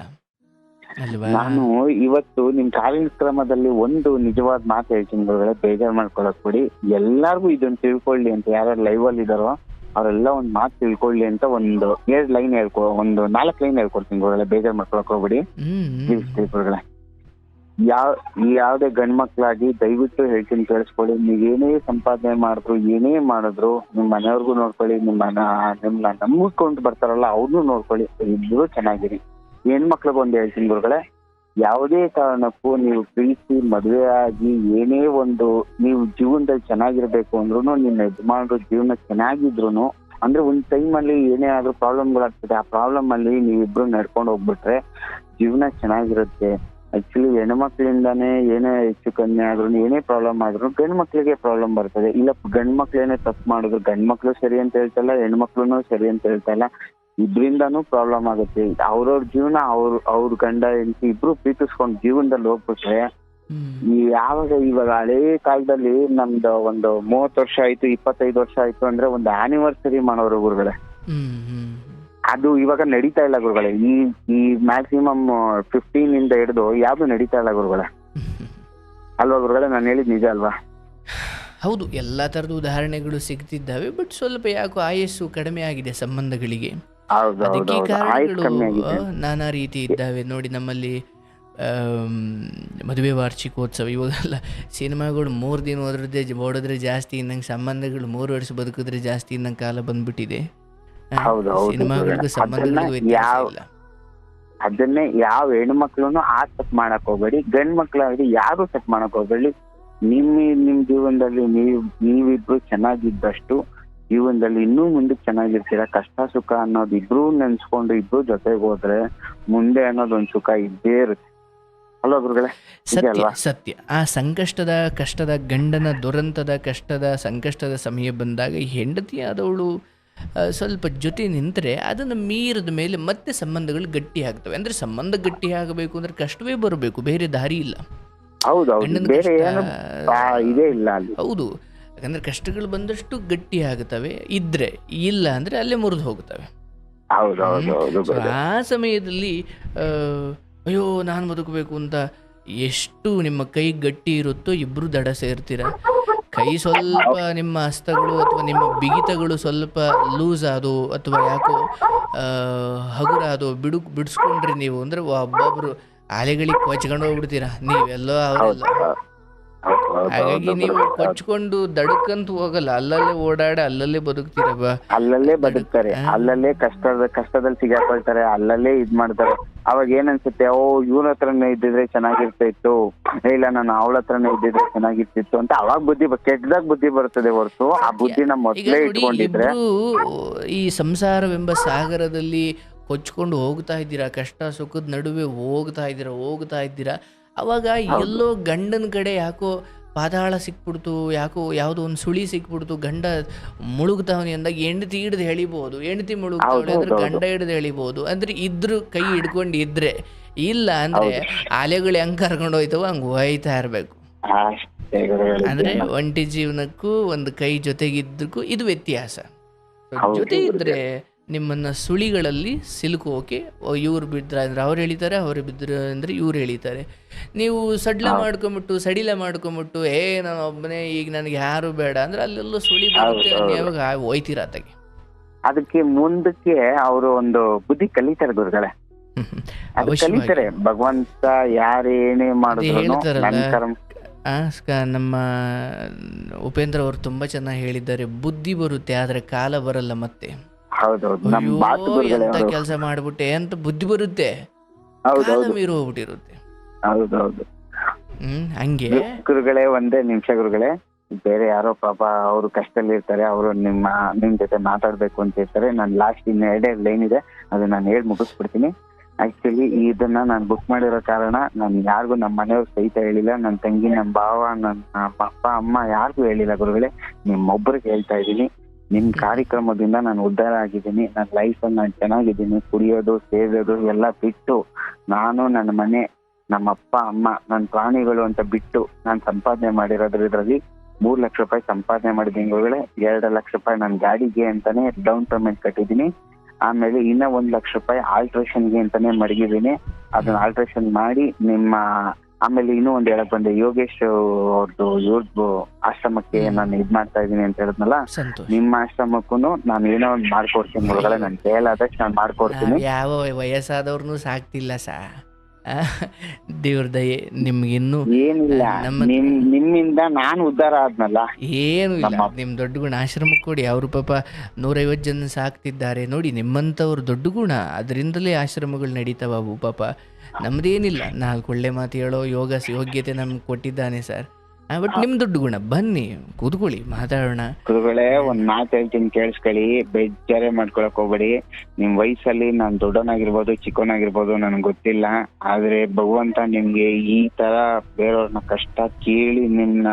ಅಲ್ವಾ? ನಾನು ಇವತ್ತು ನಿಮ್ ಕಾರ್ಯಕ್ರಮದಲ್ಲಿ ಒಂದು ನಿಜವಾದ ಮಾತು ಹೇಳ್ತೀನಿ ಗುರುಗಳೇ ಬೇಜಾರ್ ಮಾಡ್ಕೊಳಕ್ ಬಿಡಿ. ಎಲ್ಲಾರ್ಗು ಇದನ್ನ ತಿಳ್ಕೊಳ್ಳಿ ಅಂತ ಯಾರ್ಯಾರು ಲೈವ್ ಅಲ್ಲಿ ಇದಾರೋ ಅವರೆಲ್ಲ ಒಂದ್ ಮಾತು ತಿಳ್ಕೊಳ್ಳಿ ಅಂತ ಒಂದು ಎರಡ್ ಲೈನ್ ಹೇಳ್ಕೊ ಒಂದು ನಾಲ್ಕು ಲೈನ್ ಹೇಳ್ಕೊಡ್ತೀನಿ ಗುರುಗಳೇ ಬೇಜಾರ್ ಮಾಡ್ಕೊಳಕ್ ಹೋಗ್ಬಿಡಿ. ಗುರುಗಳೇ. ಯಾವ ಯಾವ್ದೇ ಗಂಡ್ ಮಕ್ಳಾಗಿ ದಯವಿಟ್ಟು ಹೇಳ್ತೀನಿ ಕೇಳಿಸ್ಕೊಳ್ಳಿ. ನೀವ್ ಏನೇ ಸಂಪಾದನೆ ಮಾಡಿದ್ರು, ಏನೇ ಮಾಡಿದ್ರು ನಿಮ್ ಮನೆಯವ್ರಿಗೂ ನೋಡ್ಕೊಳ್ಳಿ, ನಿಮ್ಮ ಮನ- ನಿಮ್ನ ನಂಬಿಕೊಂಡು ಬರ್ತಾರಲ್ಲ ಅವ್ರನ್ನೂ ನೋಡ್ಕೊಳ್ಳಿ. ಇಬ್ರು ಚೆನ್ನಾಗಿರಿ. ಹೆಣ್ಮಕ್ಳಿಗೊಂದು ಹೇಳ್ತೀನಿ ಗುರುಗಳೇ, ಯಾವುದೇ ಕಾರಣಕ್ಕೂ ನೀವು ಪ್ರೀತಿ ಮದುವೆ ಆಗಿ ಏನೇ ಒಂದು, ನೀವು ಜೀವನದಲ್ಲಿ ಚೆನ್ನಾಗಿರ್ಬೇಕು ಅಂದ್ರೂ ನಿಮ್ಮ ಯಜಮಾನ್ರು ಜೀವನ ಚೆನ್ನಾಗಿದ್ರು ಅಂದ್ರೆ ಒಂದ್ ಟೈಮ್ ಅಲ್ಲಿ ಏನೇ ಆದ್ರೂ ಪ್ರಾಬ್ಲಮ್ಗಳಾಗ್ತದೆ ಆ ಪ್ರಾಬ್ಲಮ್ ಅಲ್ಲಿ ನೀವಿಬ್ರು ನಡ್ಕೊಂಡು ಹೋಗ್ಬಿಟ್ರೆ ಜೀವನ ಚೆನ್ನಾಗಿರುತ್ತೆ. ಆಕ್ಚುಲಿ ಹೆಣ್ಮಕ್ಳಿಂದಾನೇ ಏನೇ ಹೆಚ್ಚು ಕಮ್ಮಿ ಆದ್ರೂ ಏನೇ ಪ್ರಾಬ್ಲಮ್ ಆದ್ರೂ ಗಂಡ್ ಮಕ್ಳಿಗೆ ಪ್ರಾಬ್ಲಮ್ ಬರ್ತದೆ. ಇಲ್ಲ ಗಂಡ್ ಮಕ್ಳೇನೆ ತಪ್ಪು ಮಾಡಿದ್ರು ಗಂಡ್ ಮಕ್ಳು ಸರಿ ಅಂತ ಹೇಳ್ತಲ್ಲ ಹೆಣ್ಮಕ್ಳು ಸರಿ ಅಂತ ಹೇಳ್ತಲ್ಲ ಇದ್ರಿಂದಾನು ಪ್ರಾಬ್ಲಮ್ ಆಗುತ್ತೆ. ಅವ್ರವ್ರ ಜೀವನ ಅವ್ರ ಅವ್ರ ಗಂಡ ಹೆಂಡತಿ ಇಬ್ರು ಪ್ರೀತಿಸ್ಕೊಂಡು ಜೀವನದಲ್ಲಿ ಹೋಗ್ಬಿಟ್ರೆ. ಈ ಯಾವಾಗ ಇವಾಗ ಹಳೇ ಕಾಲದಲ್ಲಿ ನಮ್ದು ಒಂದು ಮೂವತ್ತು ವರ್ಷ ಆಯ್ತು ಇಪ್ಪತ್ತೈದು ವರ್ಷ ಆಯ್ತು ಅಂದ್ರೆ ಒಂದು ಆನಿವರ್ಸರಿ ಮಾಡೋರು ಗುರುಗಳೇ. ಅದು ಇವಾಗ ನಡೀತಾ ಇಲ್ಲ ಗುರುಗಳೇ. ಈ ಈ ಮ್ಯಾಕ್ಸಿಮಮ್ ಫಿಫ್ಟೀನ್ ಇಂದ ಹಿಡಿದು ಯಾವ್ದು ನಡೀತಾ ಇಲ್ಲ ಗುರುಗಳೇ. ಅಲ್ವಾ ಗುರುಗಳೇ ನಾನು ಹೇಳಿದ್ ನಿಜ ಅಲ್ವಾ? ಹೌದು ಎಲ್ಲ ತರದ ಉದಾಹರಣೆಗಳು ಸಿಗ್ತಿದ್ದಾವೆ ಬಟ್ ಸ್ವಲ್ಪ ಯಾಕೋ ಆಯಸ್ಸು ಕಡಿಮೆ ಆಗಿದೆ ಸಂಬಂಧಗಳಿಗೆ. ಅದಕ್ಕೆ ಕಾರಣಗಳು ನಾನಾ ರೀತಿ ಇದ್ದಾವೆ. ನೋಡಿ ನಮ್ಮಲ್ಲಿ ಮದುವೆ ವಾರ್ಷಿಕೋತ್ಸವ ಇವಾಗೆಲ್ಲ ಸಿನಿಮಾಗಳು ಮೂರು ದಿನ ಓದಿದ್ರೆ ಓಡಿದ್ರೆ ಜಾಸ್ತಿ ಇನ್ನಂಗೆ ಸಂಬಂಧಗಳು ಮೂರು ವರ್ಷ ಬದುಕಿದ್ರೆ ಜಾಸ್ತಿ ಇನ್ನಂಗೆ ಕಾಲ ಬಂದ್ಬಿಟ್ಟಿದೆ. ಸಿನಿಮಾಗಳಿಗೂ ಅದನ್ನ ಸಂಬಂಧಗಳಿಗೂ ಯಾವ- ಅದನ್ನೇ ಯಾವ ಹೆಣ್ಮಕ್ಳುನು ಆ ಸೆಟ್ ಮಾಡಕ್ ಹೋಗ್ಬೇಡಿ ಗಂಡ್ ಮಕ್ಳಾಗ್ಲಿ ಯಾರು ಸೆಟ್ ಮಾಡಕ್ ಹೋಗ್ಬೇಡಿ. ನಿಮ್ಮ ನಿಮ್ ಜೀವನದಲ್ಲಿ ನೀವ್ ನೀವಿಬ್ರು ಚೆನ್ನಾಗಿದ್ದಷ್ಟು ಜೀವನದಲ್ಲಿ ಇನ್ನೂ ಮುಂದಕ್ಕೆ ಚೆನ್ನಾಗಿರ್ತೀರ? ಕಷ್ಟ ಸುಖ ಅನ್ನೋದು ಇಬ್ರು ನೆನ್ಸ್ಕೊಂಡು ಇಬ್ರು ಜೊತೆಗೆ ಹೋದ್ರೆ ಮುಂದೆ ಅನ್ನೋದು ಒಂದ್ ಸುಖ ಇದ್ದೇ ಇರುತ್ತೆ. ಸತ್ಯ ಸತ್ಯ. ಆ ಸಂಕಷ್ಟದ ಕಷ್ಟದ ಗಂಡನ ದುರಂತದ ಕಷ್ಟದ ಸಂಕಷ್ಟದ ಸಮಯ ಬಂದಾಗ ಹೆಂಡತಿಯಾದವಳು ಸ್ವಲ್ಪ ಜೊತೆ ನಿಂತರೆ ಅದನ್ನು ಮೀರಿದ ಮೇಲೆ ಮತ್ತೆ ಸಂಬಂಧಗಳು ಗಟ್ಟಿ ಆಗ್ತವೆ ಅಂದರೆ ಸಂಬಂಧ ಗಟ್ಟಿ ಆಗಬೇಕು ಅಂದರೆ ಕಷ್ಟವೇ ಬರಬೇಕು ಬೇರೆ ದಾರಿ ಇಲ್ಲ. ಹೌದು ಯಾಕಂದ್ರೆ ಕಷ್ಟಗಳು ಬಂದಷ್ಟು ಗಟ್ಟಿ ಆಗುತ್ತವೆ ಇದ್ರೆ ಇಲ್ಲ ಅಂದರೆ ಅಲ್ಲೇ ಮುರಿದು ಹೋಗುತ್ತವೆ. ಆ ಸಮಯದಲ್ಲಿ ಅಯ್ಯೋ ನಾನು ಬದುಕಬೇಕು ಅಂತ ಎಷ್ಟು ನಿಮ್ಮ ಕೈ ಗಟ್ಟಿ ಇರುತ್ತೋ ಇಬ್ರು ದಡ ಸೇರ್ತೀರ. ಕೈ ಸ್ವಲ್ಪ ನಿಮ್ಮ ಹಸ್ತಗಳು ಅಥವಾ ನಿಮ್ಮ ಬಿಗಿತಗಳು ಸ್ವಲ್ಪ ಲೂಸ್ ಆದವು ಅಥವಾ ಯಾಕೋ ಹಗುರ ಅದು ಬಿಡು, ಬಿಡಿಸ್ಕೊಂಡ್ರಿ ನೀವು. ಅಂದ್ರೆ ಒಬ್ಬೊಬ್ರು ಆಲೆಗಳಿಗೆ ಕೊಚ್ಕೊಂಡು ಹೋಗ್ಬಿಡ್ತೀರಾ. ನೀವೆಲ್ಲೋ ಅವರೆಲ್ಲ. ಹಾಗಾಗಿ ನೀವು. ಕೊಚ್ಕೊಂಡು ದಡಕ್ಕಂತ ಹೋಗಲ್ಲ ಅಲ್ಲಲ್ಲೇ ಓಡಾಡ ಅಲ್ಲಲ್ಲೇ ಬದುಕ್ತೀರ ಬಾ? ಅಲ್ಲಲ್ಲೇ ಬದುಕ್ತಾರೆ ಅಲ್ಲಲ್ಲೇ ಕಷ್ಟದ ಕಷ್ಟದಲ್ಲಿ ಸಿಗಾಕೊಳ್ತಾರೆ ಅಲ್ಲಲ್ಲೇ ಇದ್ ಮಾಡ್ತಾರೆ. ಅವಾಗ ಏನ್ ಅನ್ಸುತ್ತೆ ಓ ಇವನ ಹತ್ರನೇ ಇದ್ದಿದ್ರೆ ಚೆನ್ನಾಗಿರ್ತಿತ್ತು ಇಲ್ಲ ನಾನು ಅವಳ ಹತ್ರನೇ ಇದ್ದಿದ್ರೆ ಚೆನ್ನಾಗಿರ್ತಿತ್ತು ಅಂತ ಅವಾಗ ಬುದ್ಧಿ ಕೆಟ್ಟದಾಗ ಬುದ್ಧಿ ಬರ್ತದೆ ಹೊರತು ಆ ಬುದ್ಧಿ ಮೊದ್ಲೇ ಇಟ್ಕೊಂಡಿದ್ರೆ ಈ ಸಂಸಾರವೆಂಬ ಸಾಗರದಲ್ಲಿ ಕೊಚ್ಕೊಂಡು ಹೋಗ್ತಾ ಇದ್ದೀರಾ ಕಷ್ಟ ಸುಖದ ನಡುವೆ ಹೋಗ್ತಾ ಇದ್ದೀರಾ ಹೋಗ್ತಾ ಇದ್ದೀರಾ. ಅವಾಗ ಎಲ್ಲೋ ಗಂಡನ ಕಡೆ ಯಾಕೋ ಪಾದಾಳ ಸಿಕ್ಬಿಡ್ತು ಯಾಕೋ ಯಾವುದೋ ಒಂದು ಸುಳಿ ಸಿಕ್ಬಿಡ್ತು ಗಂಡ ಮುಳುಗ್ತಾವನಿ ಅಂದಾಗ ಹೆಂಡತಿ ಹಿಡ್ದು ಎಳಿಬಹುದು ಹೆಂಡತಿ ಮುಳುಗ್ತಾವಳೆ ಅಂದ್ರೆ ಗಂಡ ಹಿಡ್ದು ಎಳಿಬಹುದು ಅಂದ್ರೆ ಇದ್ರು ಕೈ ಹಿಡ್ಕೊಂಡು ಇದ್ರೆ ಇಲ್ಲ ಅಂದ್ರೆ ಆಲೆಗಳು ಹೆಂಗ್ ಕರ್ಕೊಂಡು ಹೋಯ್ತವ ಹಂಗ ಹೋಯ್ತಾ ಇರ್ಬೇಕು. ಅಂದ್ರೆ ಒಂಟಿ ಜೀವನಕ್ಕೂ ಒಂದು ಕೈ ಜೊತೆಗಿದ್ದಕ್ಕೂ ಇದು ವ್ಯತ್ಯಾಸ. ಜೊತೆ ಇದ್ರೆ ನಿಮ್ಮನ್ನ ಸುಳಿಗಳಲ್ಲಿ ಸಿಲುಕೋಕೆ ಇವ್ರು ಬಿದ್ರ ಅಂದರೆ ಅವ್ರು ಎಳಿತಾರೆ ಅವ್ರು ಬಿದ್ದರು ಅಂದರೆ ಇವ್ರು ಎಳಿತಾರೆ ನೀವು ಸಡ್ಲ ಮಾಡ್ಕೊಂಬಿಟ್ಟು ಸಡಿಲ ಮಾಡ್ಕೊಂಬಿಟ್ಟು ಏ ನಾನು ಒಬ್ಬನೇ ಈಗ ನನಗೆ ಯಾರು ಬೇಡ. ಅಂದ್ರೆ ಅಲ್ಲೆಲ್ಲೂ ಸುಳಿ ಬರುತ್ತೆ. ಯಾವಾಗ ಹೋಯ್ತೀರ ಅತ್ತಾಗೆ? ಅದಕ್ಕೆ ಮುಂದಕ್ಕೆ ಅವರು ಒಂದು ಬುದ್ಧಿ ಕಲಿತಾರೆ ಗುರುಗಳೇ. ಕಲಿತಾರೆ. ಭಗವಂತ ಯಾರೇನೇ ಮಾಡಿದ್ರು ನಮ್ಮ ಉಪೇಂದ್ರ ಅವರು ತುಂಬಾ ಚೆನ್ನಾಗಿ ಹೇಳಿದ್ದಾರೆ. ಬುದ್ಧಿ ಬರುತ್ತೆ ಆದ್ರೆ ಕಾಲ ಬರಲ್ಲ ಮತ್ತೆ. ಹೌದೌದು ನಮ್ಮ ಎಂತ ಕೆಲಸ ಮಾಡ್ಬಿಟ್ಟೆ ಅಂತ ಬುದ್ಧಿ ಬರುತ್ತೆ. ಹೌದೌದು ಮೀರಿ ಹೋಗ್ಬಿಟ್ಟಿರುತ್ತೆ ಹೌದೌದು ಹ್ಮ್ ಹಂಗೆ. ಗುರುಗಳೇ ಒಂದೇ ನಿಮಿಷ ಗುರುಗಳೇ. ಬೇರೆ ಯಾರೋ ಪಾಪ ಅವರು ಕಷ್ಟದಲ್ಲಿ ಇರ್ತಾರೆ ಅವರು ನಿಮ್ಮ ನಿಮ್ ಜೊತೆ ಮಾತಾಡ್ಬೇಕು ಅಂತ ಇರ್ತಾರೆ. ನಾನು ಲಾಸ್ಟ್ ಇನ್ನು ಎರಡೇ ಲೈನ್ ಇದೆ. ಅದು ನಾನು ಹೇಳಿ ಮುಗಿಸ್ಬಿಡ್ತೀನಿ. ಆಕ್ಚುಲಿ ಇದನ್ನ ನಾನು ಬುಕ್ ಮಾಡಿರೋ ಕಾರಣ ನಾನು ಯಾರಿಗೂ ನಮ್ಮ ಮನೆಯವ್ರು ಸಹಿತ ಹೇಳಿಲ್ಲ. ನನ್ನ ತಂಗಿ ನಮ್ಮ ಭಾವ ನನ್ನ ಅಪ್ಪ ಅಮ್ಮ ಯಾರಿಗೂ ಹೇಳಿಲ್ಲ ಗುರುಗಳೇ. ನಿಮ್ಮೊಬ್ಬರಿಗೆ ಹೇಳ್ತಾ ಇದ್ದೀನಿ. ನಿಮ್ ಕಾರ್ಯಕ್ರಮದಿಂದ ನಾನು ಉದ್ಧಾರ ಆಗಿದ್ದೀನಿ ನನ್ನ ಅಲ್ಲಿ ನಾನು ಚೆನ್ನಾಗಿದ್ದೀನಿ, ಕುಡಿಯೋದು, ಸೇವೆಯೋದು ಎಲ್ಲ ಬಿಟ್ಟು ನಾನು ನನ್ನ ಮನೆ, ನಮ್ಮ ಅಪ್ಪ, ಅಮ್ಮ ನನ್ನ ಪ್ರಾಣಿಗಳು ಅಂತ ಬಿಟ್ಟು ನಾನು ಸಂಪಾದನೆ ಮಾಡಿರೋದ್ರ ಇದ್ರಲ್ಲಿ ಮೂರ್ ಲಕ್ಷ ರೂಪಾಯಿ ಸಂಪಾದನೆ ಮಾಡಿದ್ದೀನಿ ಒಳಗಡೆ ಎರಡು ಲಕ್ಷ ರೂಪಾಯಿ ನನ್ನ ಗಾಡಿಗೆ ಅಂತಾನೆ ಡೌನ್ ಪೇಮೆಂಟ್ ಕಟ್ಟಿದ್ದೀನಿ. ಆಮೇಲೆ ಇನ್ನ ಒಂದ್ ಲಕ್ಷ ರೂಪಾಯಿ ಆಲ್ಟ್ರೇಷನ್ಗೆ ಅಂತಾನೆ ಮಡಗಿದ್ದೀನಿ. ಅದನ್ನ ಆಲ್ಟ್ರೇಷನ್ ಮಾಡಿ ನಿಮ್ಮ ಆಮೇಲೆ ಇನ್ನೂ ಒಂದ್ ಹೇಳಕ್ ಬಂದೆ ಯೋಗೇಶ್ ಅವ್ರದ್ದು ಇವ್ರದ್ದು ಆಶ್ರಮಕ್ಕೆ. ನಾನು ಇದ್ ಮಾಡ್ತಾ ಇದೀನಿ ಅಂತ ಹೇಳಿದ್ನಲ್ಲ ನಿಮ್ಮ ಆಶ್ರಮಕ್ಕೂ ನಾನು ಏನೋ ಒಂದ್ ಮಾಡ್ಕೊಡ್ತೀನಿ ಒಳಗಡೆ ನನ್ ಕೈಯಲ್ಲಾದಷ್ಟು ನಾನು ಮಾಡ್ಕೊಡ್ತೀನಿ. ಯಾವ ವಯಸ್ಸಾದವ್ರನ್ನೂ ಸಾಕ್ತಿಲ್ಲ ಸಾ. ದೇವ್ರ ದಯೆ ಇನ್ನು ಏನಿಲ್ಲ ನಿಮ್ ನಿಮ್ಮಿಂದ ನಾನು ಉದ್ಧಾರ ಆದ್ನಲ್ಲ. ಏನು ಇಲ್ಲ. ನಿಮ್ ದೊಡ್ಡ ಗುಣ ಆಶ್ರಮಕ್ಕೆ ಕೊಡಿ ಅವರು ಪಾಪ ನೂರೈವತ್ತು ಜನ ಸಾಕ್ತಿದ್ದಾರೆ. ನೋಡಿ ನಿಮ್ಮಂಥವ್ರು ದೊಡ್ಡ ಗುಣ. ಅದರಿಂದಲೇ ಆಶ್ರಮಗಳು ನಡೀತಾವು ಪಾಪ. ನಮ್ದೇನಿಲ್ಲ. ನಾಲ್ಕು ಒಳ್ಳೆ ಮಾತು ಹೇಳೋ ಯೋಗ ಯೋಗ್ಯತೆ ನಮ್ಗೆ ಕೊಟ್ಟಿದ್ದಾನೆ ಸರ್. ಬಟ್ ನಿಮ್ ದುಡ್ಡು ಗುಣ. ಬನ್ನಿ, ಕೂತ್ಕೊಳ್ಳಿ, ಮಾತಾಡೋಣ. ಗುರುಗಳೇ, ಒಂದ್ ಮಾತು ಹೇಳ್ತೀನಿ, ಕೇಳಿಸ್ಕೊಳ್ಳಿ. ಬೇಜಾರೇ ಮಾಡ್ಕೊಳಕ್ ಹೋಗ್ಬೇಡಿ. ನಿಮ್ ವಯಸ್ಸಲ್ಲಿ ನಾನ್ ದೊಡ್ಡವನಾಗಿರ್ಬೋದು, ಚಿಕ್ಕವನಾಗಿರ್ಬೋದು ನನ್ಗೆ ಗೊತ್ತಿಲ್ಲ. ಆದ್ರೆ ಭಗವಂತ ನಿಮ್ಗೆ ಈ ತರ ಬೇರೆಯವ್ರನ್ನ ಕಷ್ಟ ಕೇಳಿ ನಿಮ್ನ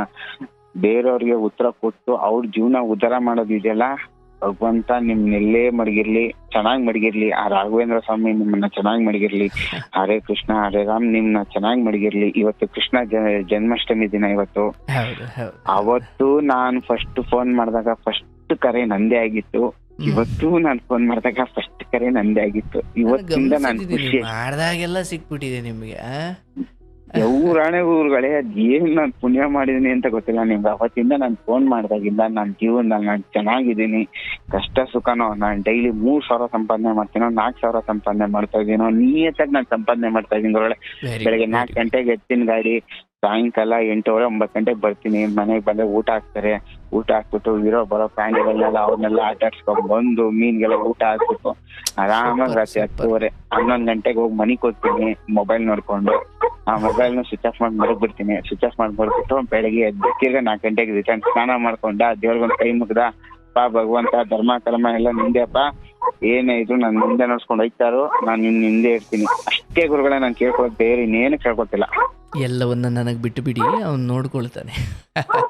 ಬೇರೆಯವ್ರಿಗೆ ಉತ್ತರ ಕೊಟ್ಟು ಅವ್ರ ಜೀವನ ಉದ್ಧಾರ ಮಾಡೋದಿದೆಯಲ್ಲ? ಭಗವಂತ ನಿಮ್ನೆಲ್ಲೇ ಮಡಗಿರ್ಲಿ ಚೆನ್ನಾಗ್ ಮಡಗಿರ್ಲಿ. ಆ ರಾಘವೇಂದ್ರ ಸ್ವಾಮಿ ನಿಮ್ಮನ್ನ ಚೆನ್ನಾಗ್ ಮಡಗಿರ್ಲಿ. ಹರೇ ಕೃಷ್ಣ ಹರೇ ರಾಮ್ ನಿಮ್ನ ಚೆನ್ನಾಗ್ ಮಡಗಿರ್ಲಿ. ಇವತ್ತು ಕೃಷ್ಣ ಜನ್ಮಾಷ್ಟಮಿ ದಿನ ಇವತ್ತು. ಅವತ್ತು ನಾನ್ ಫಸ್ಟ್ ಫೋನ್ ಮಾಡಿದಾಗ ಫಸ್ಟ್ ಕರೆ ನಂದೇ ಆಗಿತ್ತು. ಇವತ್ತು ನಾನ್ ಫೋನ್ ಮಾಡಿದಾಗ ಫಸ್ಟ್ ಕರೆ ನಂದೇ ಆಗಿತ್ತು. ಇವತ್ತಿಂದ ನಾನು ಖುಷಿ. ಮಾಡಿದಾಗೆಲ್ಲ ಸಿಕ್ಬಿಟ್ಟಿದೆ ನಿಮಗೆ ಊರಾಣೆ ಊರುಗಳೇ ಅದ್ ಏನ್ ನಾನ್ ಪುಣ್ಯ ಮಾಡಿದೀನಿ ಅಂತ ಗೊತ್ತಿಲ್ಲ. ನಿಮ್ಗೆ ಅವತ್ತಿಂದ ನಾನ್ ಫೋನ್ ಮಾಡ್ದಾಗಿಂದ ನಾನ್ ಜೀವನದಲ್ಲಿ ನಾನ್ ಚೆನ್ನಾಗಿದ್ದೀನಿ. ಕಷ್ಟ ಸುಖನೋ ನಾನ್ ಡೈಲಿ ಮೂರ್ ಸಾವಿರ ಸಂಪಾದನೆ ಮಾಡ್ತೀನೋ ನಾಲ್ಕ್ ಸಾವಿರ ಸಂಪಾದನೆ ಮಾಡ್ತಾ ಇದೀನೋ ನಿಯತ್ತಾಗಿ ನಾನ್ ಸಂಪಾದನೆ ಮಾಡ್ತಾ ಇದೀನಿ ಬೆಳಗ್ಗೆ ನಾಲ್ಕು ಗಂಟೆಗೆ ಎತ್ತಿನ ಗಾಡಿ ಸಾಯಂಕಾಲ ಎಂಟೂವರೆ ಒಂಬತ್ತು ಗಂಟೆಗೆ ಬರ್ತೀನಿ. ಮನೆಗೆ ಬಂದ್ರೆ ಊಟ ಹಾಕ್ತಾರೆ. ಊಟ ಹಾಕ್ಬಿಟ್ಟು ಇರೋ ಬರೋ ಪ್ರಾಣಿಗಳನ್ನೆಲ್ಲ ಅವ್ರನ್ನೆಲ್ಲ ಆಟಾಡ್ಸ್ಕೊಂಡ್ ಬಂದು ಮೀನ್ಗೆಲ್ಲ ಊಟ ಹಾಕ್ಬಿಟ್ಟು ಆರಾಮಾಗಿ ರಾತ್ರಿ ಹತ್ತೂವರೆ ಹನ್ನೊಂದು ಗಂಟೆಗೆ ಹೋಗಿ ಮನೆಗೆ ಹೋಗ್ತೀನಿ ಮೊಬೈಲ್ ನೋಡ್ಕೊಂಡು. ಆ ಮೊಬೈಲ್ನ ಸ್ವಿಚ್ ಆಫ್ ಮಾಡಿ ಮರಗ್ ಬಿಡ್ತೀನಿ. ಸ್ವಿಚ್ ಆಫ್ ಮಾಡಿ ಮರ್ಬಿಟ್ಟು ಬೆಳಗ್ಗೆ ಎದ್ದು ತಿರ್ಗಾ ನಾಲ್ಕು ಗಂಟೆಗೆ ರಿಟರ್ನ್ ಸ್ನಾನ ಮಾಡ್ಕೊಂಡ ದೇವ್ರಿಗೊಂದು ಕೈ ಮುಗ್ದ ಪಾ ಭಗವಂತ ಧರ್ಮ ಕರ್ಮ ಎಲ್ಲ ನಿಂದೆಪ್ಪ ಏನೇ ಇದ್ರು ನಾನು ಮುಂದೆ ನೋಡ್ಸ್ಕೊಂಡು ಹೋಯ್ತಾರೋ ನಾನು ನಿನ್ನ ಹಿಂದೆ ಇರ್ತೀನಿ. ಅಷ್ಟೇ ಗುರುಗಳೇ ನಾನು ಕೇಳ್ಕೊಳಕ್ ಬೇರೆ ಇನ್ನೇನು ಕೇಳ್ಕೊತಿಲ್ಲ. ಎಲ್ಲವನ್ನ ನನಗೆ ಬಿಟ್ಟು ಬಿಡಿ ಅವನು ನೋಡ್ಕೊಳ್ತಾನೆ.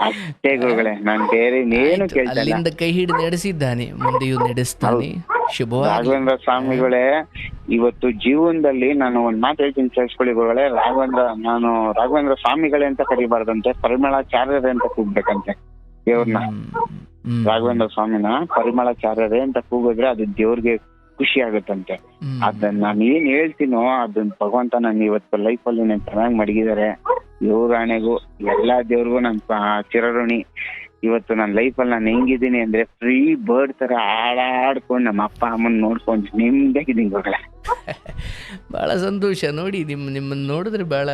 ಅಷ್ಟೇ ಗುರುಗಳೇ ನಾನ್ ಬೇರೆ ಇನ್ನೇನು ಆಯ್ತು, ಕೇಳ್ತಾ ಇಲ್ಲ. ಅಲ್ಲಿಂದ ಕೈ ಹಿಡಿದು ನಡೆಸಿದ್ದಾನೆ ಮುಂದೆಯೂ ನಡೆಸ್ತಾನೆ. ಶುಭವಾಗಿ ರಾಘವೇಂದ್ರ ಸ್ವಾಮಿಗಳೇ ಇವತ್ತು ಜೀವನದಲ್ಲಿ ನಾನು ಒಂದ್ ಮಾತು ಹೇಳ್ತೀನಿ ಕೇಳಿಸ್ಕೊಳ್ಳಿ ಗುರುಗಳೇ. ರಾಘವೇಂದ್ರ ನಾನು ರಾಘವೇಂದ್ರ ಸ್ವಾಮಿಗಳೇ ಅಂತ ಕರಿಬಾರ್ದಂತೆ ಪರಿಮಳಾಚಾರ್ಯರೇ ಅಂತ ಕೂಗ್ಬೇಕಂತೆ. ದೇವ್ರನ್ನ. ರಾಘವೇಂದ್ರ ಸ್ವಾಮಿನ ಪರಿಮಳಾಚಾರ್ಯರೇ ಅಂತ ಕೂಗಿದ್ರೆ ಅದು ದೇವ್ರಿಗೆ ಖುಷಿ ಆಗುತ್ತಂತೆ. ಅದನ್ನ ನಾನು ಏನ್ ಹೇಳ್ತೀನೋ ಅದನ್ನ ಭಗವಂತ ನಾನು ಇವತ್ತು ಲೈಫ್ ಅಲ್ಲಿ ನಾನು ಚೆನ್ನಾಗಿ ಮಡಗಿದ್ದಾರೆ ಯೋಗಾಣೆಗೂ ಎಲ್ಲಾ ದೇವ್ರಿಗೂ ನನ್ ಚಿರಋಣಿ. ಇವತ್ತು ನನ್ನ ಲೈಫ್ ಅಲ್ಲಿ ನಾನು ಹೆಂಗಿದ್ದೀನಿ ಅಂದ್ರೆ ಫ್ರೀ ಬರ್ಡ್ ತರ ಹಾಡಾಡ್ಕೊಂಡು ನಮ್ಮ ಅಪ್ಪ ಅಮ್ಮನ್ ನೋಡ್ಕೊಂಡು ನಿಮ್ದಾಗಿದ್ದೀನಿ ಮಗಳ ಬಹಳ ಸಂತೋಷ. ನೋಡಿ ನಿಮ್ಮ ನಿಮ್ಮನ್ನ ನೋಡಿದ್ರೆ ಬಹಳ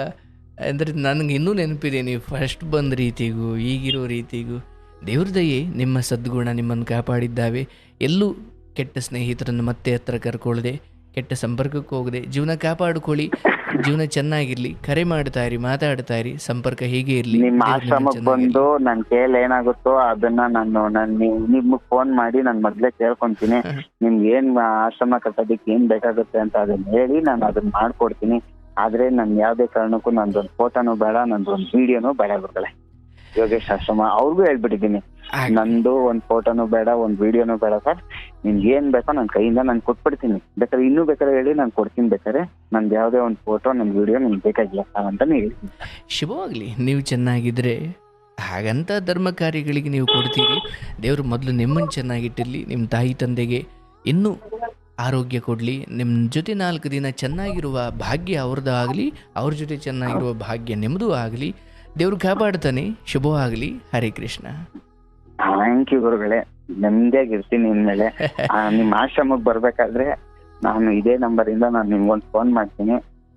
ಅಂದ್ರೆ ನನಗೆ ಇನ್ನೂ ನೆನಪಿದೆ ನೀವು ಫಸ್ಟ್ ಬಂದ ರೀತಿಗೂ ಈಗಿರೋ ರೀತಿಗೂ. ದೇವ್ರ ದಯೆ ನಿಮ್ಮ ಸದ್ಗುಣ ನಿಮ್ಮನ್ನು ಕಾಪಾಡಿದ್ದಾವೆ. ಎಲ್ಲೂ ಕೆಟ್ಟ ಸ್ನೇಹಿತರನ್ನು ಮತ್ತೆ ಹತ್ರ ಕರ್ಕೊಳ್ಳದೆ ಕೆಟ್ಟ ಸಂಪರ್ಕಕ್ಕೆ ಹೋಗದೆ ಜೀವನ ಕಾಪಾಡಿಕೊಳ್ಳಿ ಜೀವನ ಚೆನ್ನಾಗಿರ್ಲಿ ಕರೆ ಮಾಡ್ತಾ ಇರಿ ಮಾತಾಡ್ತಾ ಇರಿ ಸಂಪರ್ಕ ಹೀಗೆ ಇರ್ಲಿ. ನಿಮ್ಮ ಆಶ್ರಮಕ್ಕೆ ಬಂದು ನನ್ ಕೇಳಿ ಏನಾಗುತ್ತೋ ಅದನ್ನ ನಾನು ನನ್ ನಿಮ್ಗ್ ಫೋನ್ ಮಾಡಿ ನಾನು ಮೊದ್ಲೇ ಕೇಳ್ಕೊಂತೀನಿ. ನಿಮ್ಗೆ ಏನ್ ಆಶ್ರಮ ಕಟ್ಟೋದಕ್ಕೆ ಏನ್ ಬೇಕಾಗುತ್ತೆ ಅಂತ ಅದನ್ನ ಹೇಳಿ ನಾನು ಅದನ್ನ ಮಾಡ್ಕೊಡ್ತೀನಿ. ಆದ್ರೆ ನನ್ ಯಾವ್ದೇ ಕಾರಣಕ್ಕೂ ನಂದೊಂದು ಫೋಟೋನು ಬೇಡ ನಂದೊಂದು ವಿಡಿಯೋನು ಬೇಡ ಗುರುಗಳೇ. ಯೋಗೇಶ್ ಆಶ್ರಮ ಅವ್ರಿಗೂ ಹೇಳ್ಬಿಟ್ಟಿದ್ದೀನಿ. ನಂದು ಒಂದ್ ಫೋಟೋನು ಬೇಡ ಒಂದ್ ವಿಡಿಯೋನು ಬೇಡ ಸರ್. ನಿಮ್ಗೆ ಏನ್ ಬೇಕೋ ನನ್ ಕೈಯಿಂದ ನಾನು ಕೊಟ್ಬಿಡ್ತೀನಿ. ಬೇಕಾದ್ರೆ ಇನ್ನೂ ಬೇಕಾದ್ರೆ ಹೇಳಿ ನಾನು ಕೊಡ್ತೀನಿ ಬೇಕಾದ್ರೆ. ನಂದು ಯಾವ್ದೇ ಒಂದ್ ಫೋಟೋ ನನ್ ವಿಡಿಯೋ ನಿಮ್ಗೆ ಬೇಕಾಗಿಲ್ಲ ಸರ್ ಅಂತ ಹೇಳ್ತೀನಿ. ಶುಭವಾಗ್ಲಿ. ನೀವು ಚೆನ್ನಾಗಿದ್ರೆ ಹಾಗಂತ ಧರ್ಮ ಕಾರ್ಯಗಳಿಗೆ ನೀವು ಕೊಡ್ತೀರಿ. ದೇವರು ಮೊದಲು ನಿಮ್ಮನ್ನು ಚೆನ್ನಾಗಿಟ್ಟಿರಲಿ ನಿಮ್ಮ ತಾಯಿ ತಂದೆಗೆ ಇನ್ನೂ ಆರೋಗ್ಯ ಕೊಡಲಿ. ನಿಮ್ಮ ಜೊತೆ ನಾಲ್ಕು ದಿನ ಚೆನ್ನಾಗಿರುವ ಭಾಗ್ಯ ಅವ್ರದ್ದು ಆಗಲಿ ಅವ್ರ ಜೊತೆ ಚೆನ್ನಾಗಿರುವ ಭಾಗ್ಯ ನಿಮ್ಮದು ಆಗಲಿ. ದೇವರು ಕಾಪಾಡ್ತಾನೆ. ಶುಭವಾಗಲಿ ಹರೇ ಕೃಷ್ಣ. ಥ್ಯಾಂಕ್ ಯು ಗುರುಗಳೇ. ನೆಮ್ಮದಿಯಾಗಿರ್ತೀನಿ ಇನ್ಮೇಲೆ. ನಿಮ್ಮ ಆಶ್ರಮಕ್ಕೆ ಬರಬೇಕಾದ್ರೆ ನಾನು ಇದೇ ನಂಬರ್ ಇಂದ ನಾನು ನಿಮ್ಗೊಂದು ಫೋನ್ ಮಾಡ್ತೀನಿ.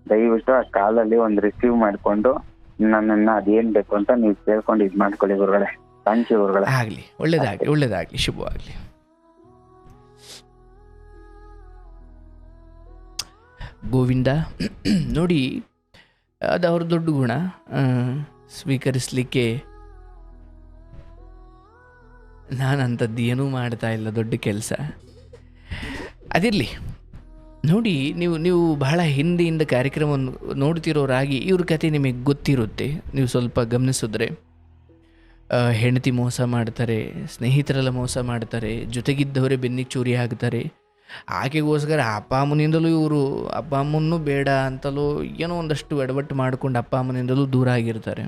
ದಯವಿಟ್ಟು ಆ ಕಾಲಲ್ಲಿ ಒಂದು ರಿಸೀವ್ ಮಾಡ್ಕೊಂಡು ನನ್ನನ್ನ ಅದೇನ್ ಬೇಕು ಅಂತ ನೀವು ಕೇಳ್ಕೊಂಡು ಇದು ಮಾಡ್ಕೊಳ್ಳಿ ಗುರುಗಳೇ. ಥ್ಯಾಂಕ್ ಯು ಗುರುಗಳೇ. ಆಗಲಿ. ಒಳ್ಳೇದಾಗಲಿ ಒಳ್ಳೇದಾಗಲಿ. ಶುಭವಾಗಲಿ ಗೋವಿಂದ ನೋಡಿ ಅದು ಅವ್ರ ದೊಡ್ಡ ಗುಣ. ಸ್ವೀಕರಿಸಲಿಕ್ಕೆ ನಾನು ಅಂಥದ್ದು ಏನೂ ಮಾಡ್ತಾ ಇಲ್ಲ, ದೊಡ್ಡ ಕೆಲಸ. ಅದಿರಲಿ, ನೋಡಿ, ನೀವು ನೀವು ಬಹಳ ಹಿಂದೆಯಿಂದ ಕಾರ್ಯಕ್ರಮವನ್ನು ನೋಡ್ತಿರೋರಾಗಿ ಇವ್ರ ಕತೆ ನಿಮಗೆ ಗೊತ್ತಿರುತ್ತೆ. ನೀವು ಸ್ವಲ್ಪ ಗಮನಿಸಿದ್ರೆ ಹೆಂಡತಿ ಮೋಸ ಮಾಡ್ತಾರೆ, ಸ್ನೇಹಿತರೆಲ್ಲ ಮೋಸ ಮಾಡ್ತಾರೆ, ಜೊತೆಗಿದ್ದವರೇ ಬೆನ್ನಿಗೆ ಚೂರಿ ಹಾಕ್ತಾರೆ ಆಕೆಗೋಸ್ಕರ ಅಪ್ಪ ಅಮ್ಮನಿಂದಲೂ ಇವರು, ಅಪ್ಪ ಅಮ್ಮನೂ ಬೇಡ ಅಂತಲೂ ಏನೋ ಒಂದಷ್ಟು ಎಡವಟ್ಟು ಮಾಡಿಕೊಂಡು ಅಪ್ಪ ಅಮ್ಮನಿಂದಲೂ ದೂರ ಆಗಿರ್ತಾರೆ.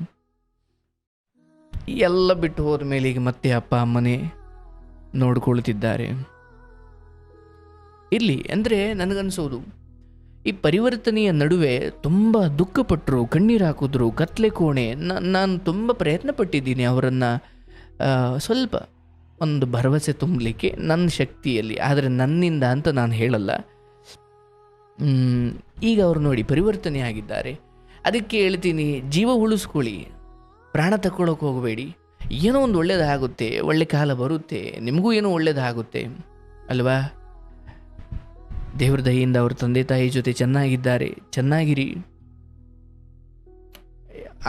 ಎಲ್ಲ ಬಿಟ್ಟು ಹೋದ ಮೇಲೆ ಈಗ ಮತ್ತೆ ಅಪ್ಪ ಅಮ್ಮನೇ ನೋಡ್ಕೊಳ್ತಿದ್ದಾರೆ. ಇಲ್ಲಿ ಅಂದರೆ ನನಗನ್ಸೋದು, ಈ ಪರಿವರ್ತನೆಯ ನಡುವೆ ತುಂಬ ದುಃಖಪಟ್ಟರು ಕಣ್ಣೀರು ಹಾಕಿದ್ರು, ಕತ್ಲೆ ಕೋಣೆ ನಾನು ತುಂಬ ಪ್ರಯತ್ನ ಪಟ್ಟಿದ್ದೀನಿ ಅವರನ್ನು ಸ್ವಲ್ಪ ಒಂದು ಭರವಸೆ ತುಂಬಲಿಕ್ಕೆ ನನ್ನ ಶಕ್ತಿಯಲ್ಲಿ, ಆದರೆ ನನ್ನಿಂದ ಅಂತ ನಾನು ಹೇಳಲ್ಲ. ಈಗ ಅವರು ನೋಡಿ ಪರಿವರ್ತನೆ ಆಗಿದ್ದಾರೆ. ಅದಕ್ಕೆ ಹೇಳ್ತೀನಿ, ಜೀವ ಉಳಿಸ್ಕೊಳ್ಳಿ. ಪ್ರಾಣ ತಕ್ಕೊಳ್ಳೋಕೆ ಹೋಗಬೇಡಿ. ಏನೋ ಒಂದು ಒಳ್ಳೆಯದಾಗುತ್ತೆ ಒಳ್ಳೆ ಕಾಲ ಬರುತ್ತೆ, ನಿಮಗೂ ಏನೋ ಒಳ್ಳೆಯದಾಗುತ್ತೆ ಅಲ್ವಾ? ದೇವ್ರ ದಯೆಯಿಂದ ಅವ್ರ ತಂದೆ ತಾಯಿ ಜೊತೆ ಚೆನ್ನಾಗಿದ್ದಾರೆ, ಚೆನ್ನಾಗಿರಿ.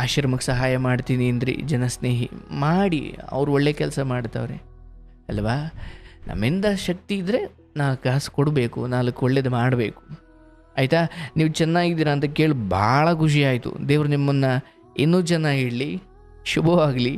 ಆಶ್ರಮಕ್ಕೆ ಸಹಾಯ ಮಾಡ್ತೀನಿ ಅಂದ್ರಿ, ಜನಸ್ನೇಹಿ. ಮಾಡಿ, ಅವ್ರು ಒಳ್ಳೆ ಕೆಲಸ ಮಾಡ್ತಾವ್ರೆ. ಅಲ್ವಾ? ನಮ್ಮಿಂದ ಶಕ್ತಿ ಇದ್ದರೆ ನಾಲ್ಕು ಕಾಸು ಕೊಡಬೇಕು, ನಾಲ್ಕು ಒಳ್ಳೇದು ಮಾಡಬೇಕು. ಆಯಿತಾ? ನೀವು ಚೆನ್ನಾಗಿದ್ದೀರಾ ಅಂತ ಕೇಳಿ ಭಾಳ ಖುಷಿ ಆಯಿತು. ದೇವರು ನಿಮ್ಮನ್ನು ಇನ್ನೂ ಚೆನ್ನಾಗಿ ಇಡಲಿ, ಶುಭವಾಗಲಿ.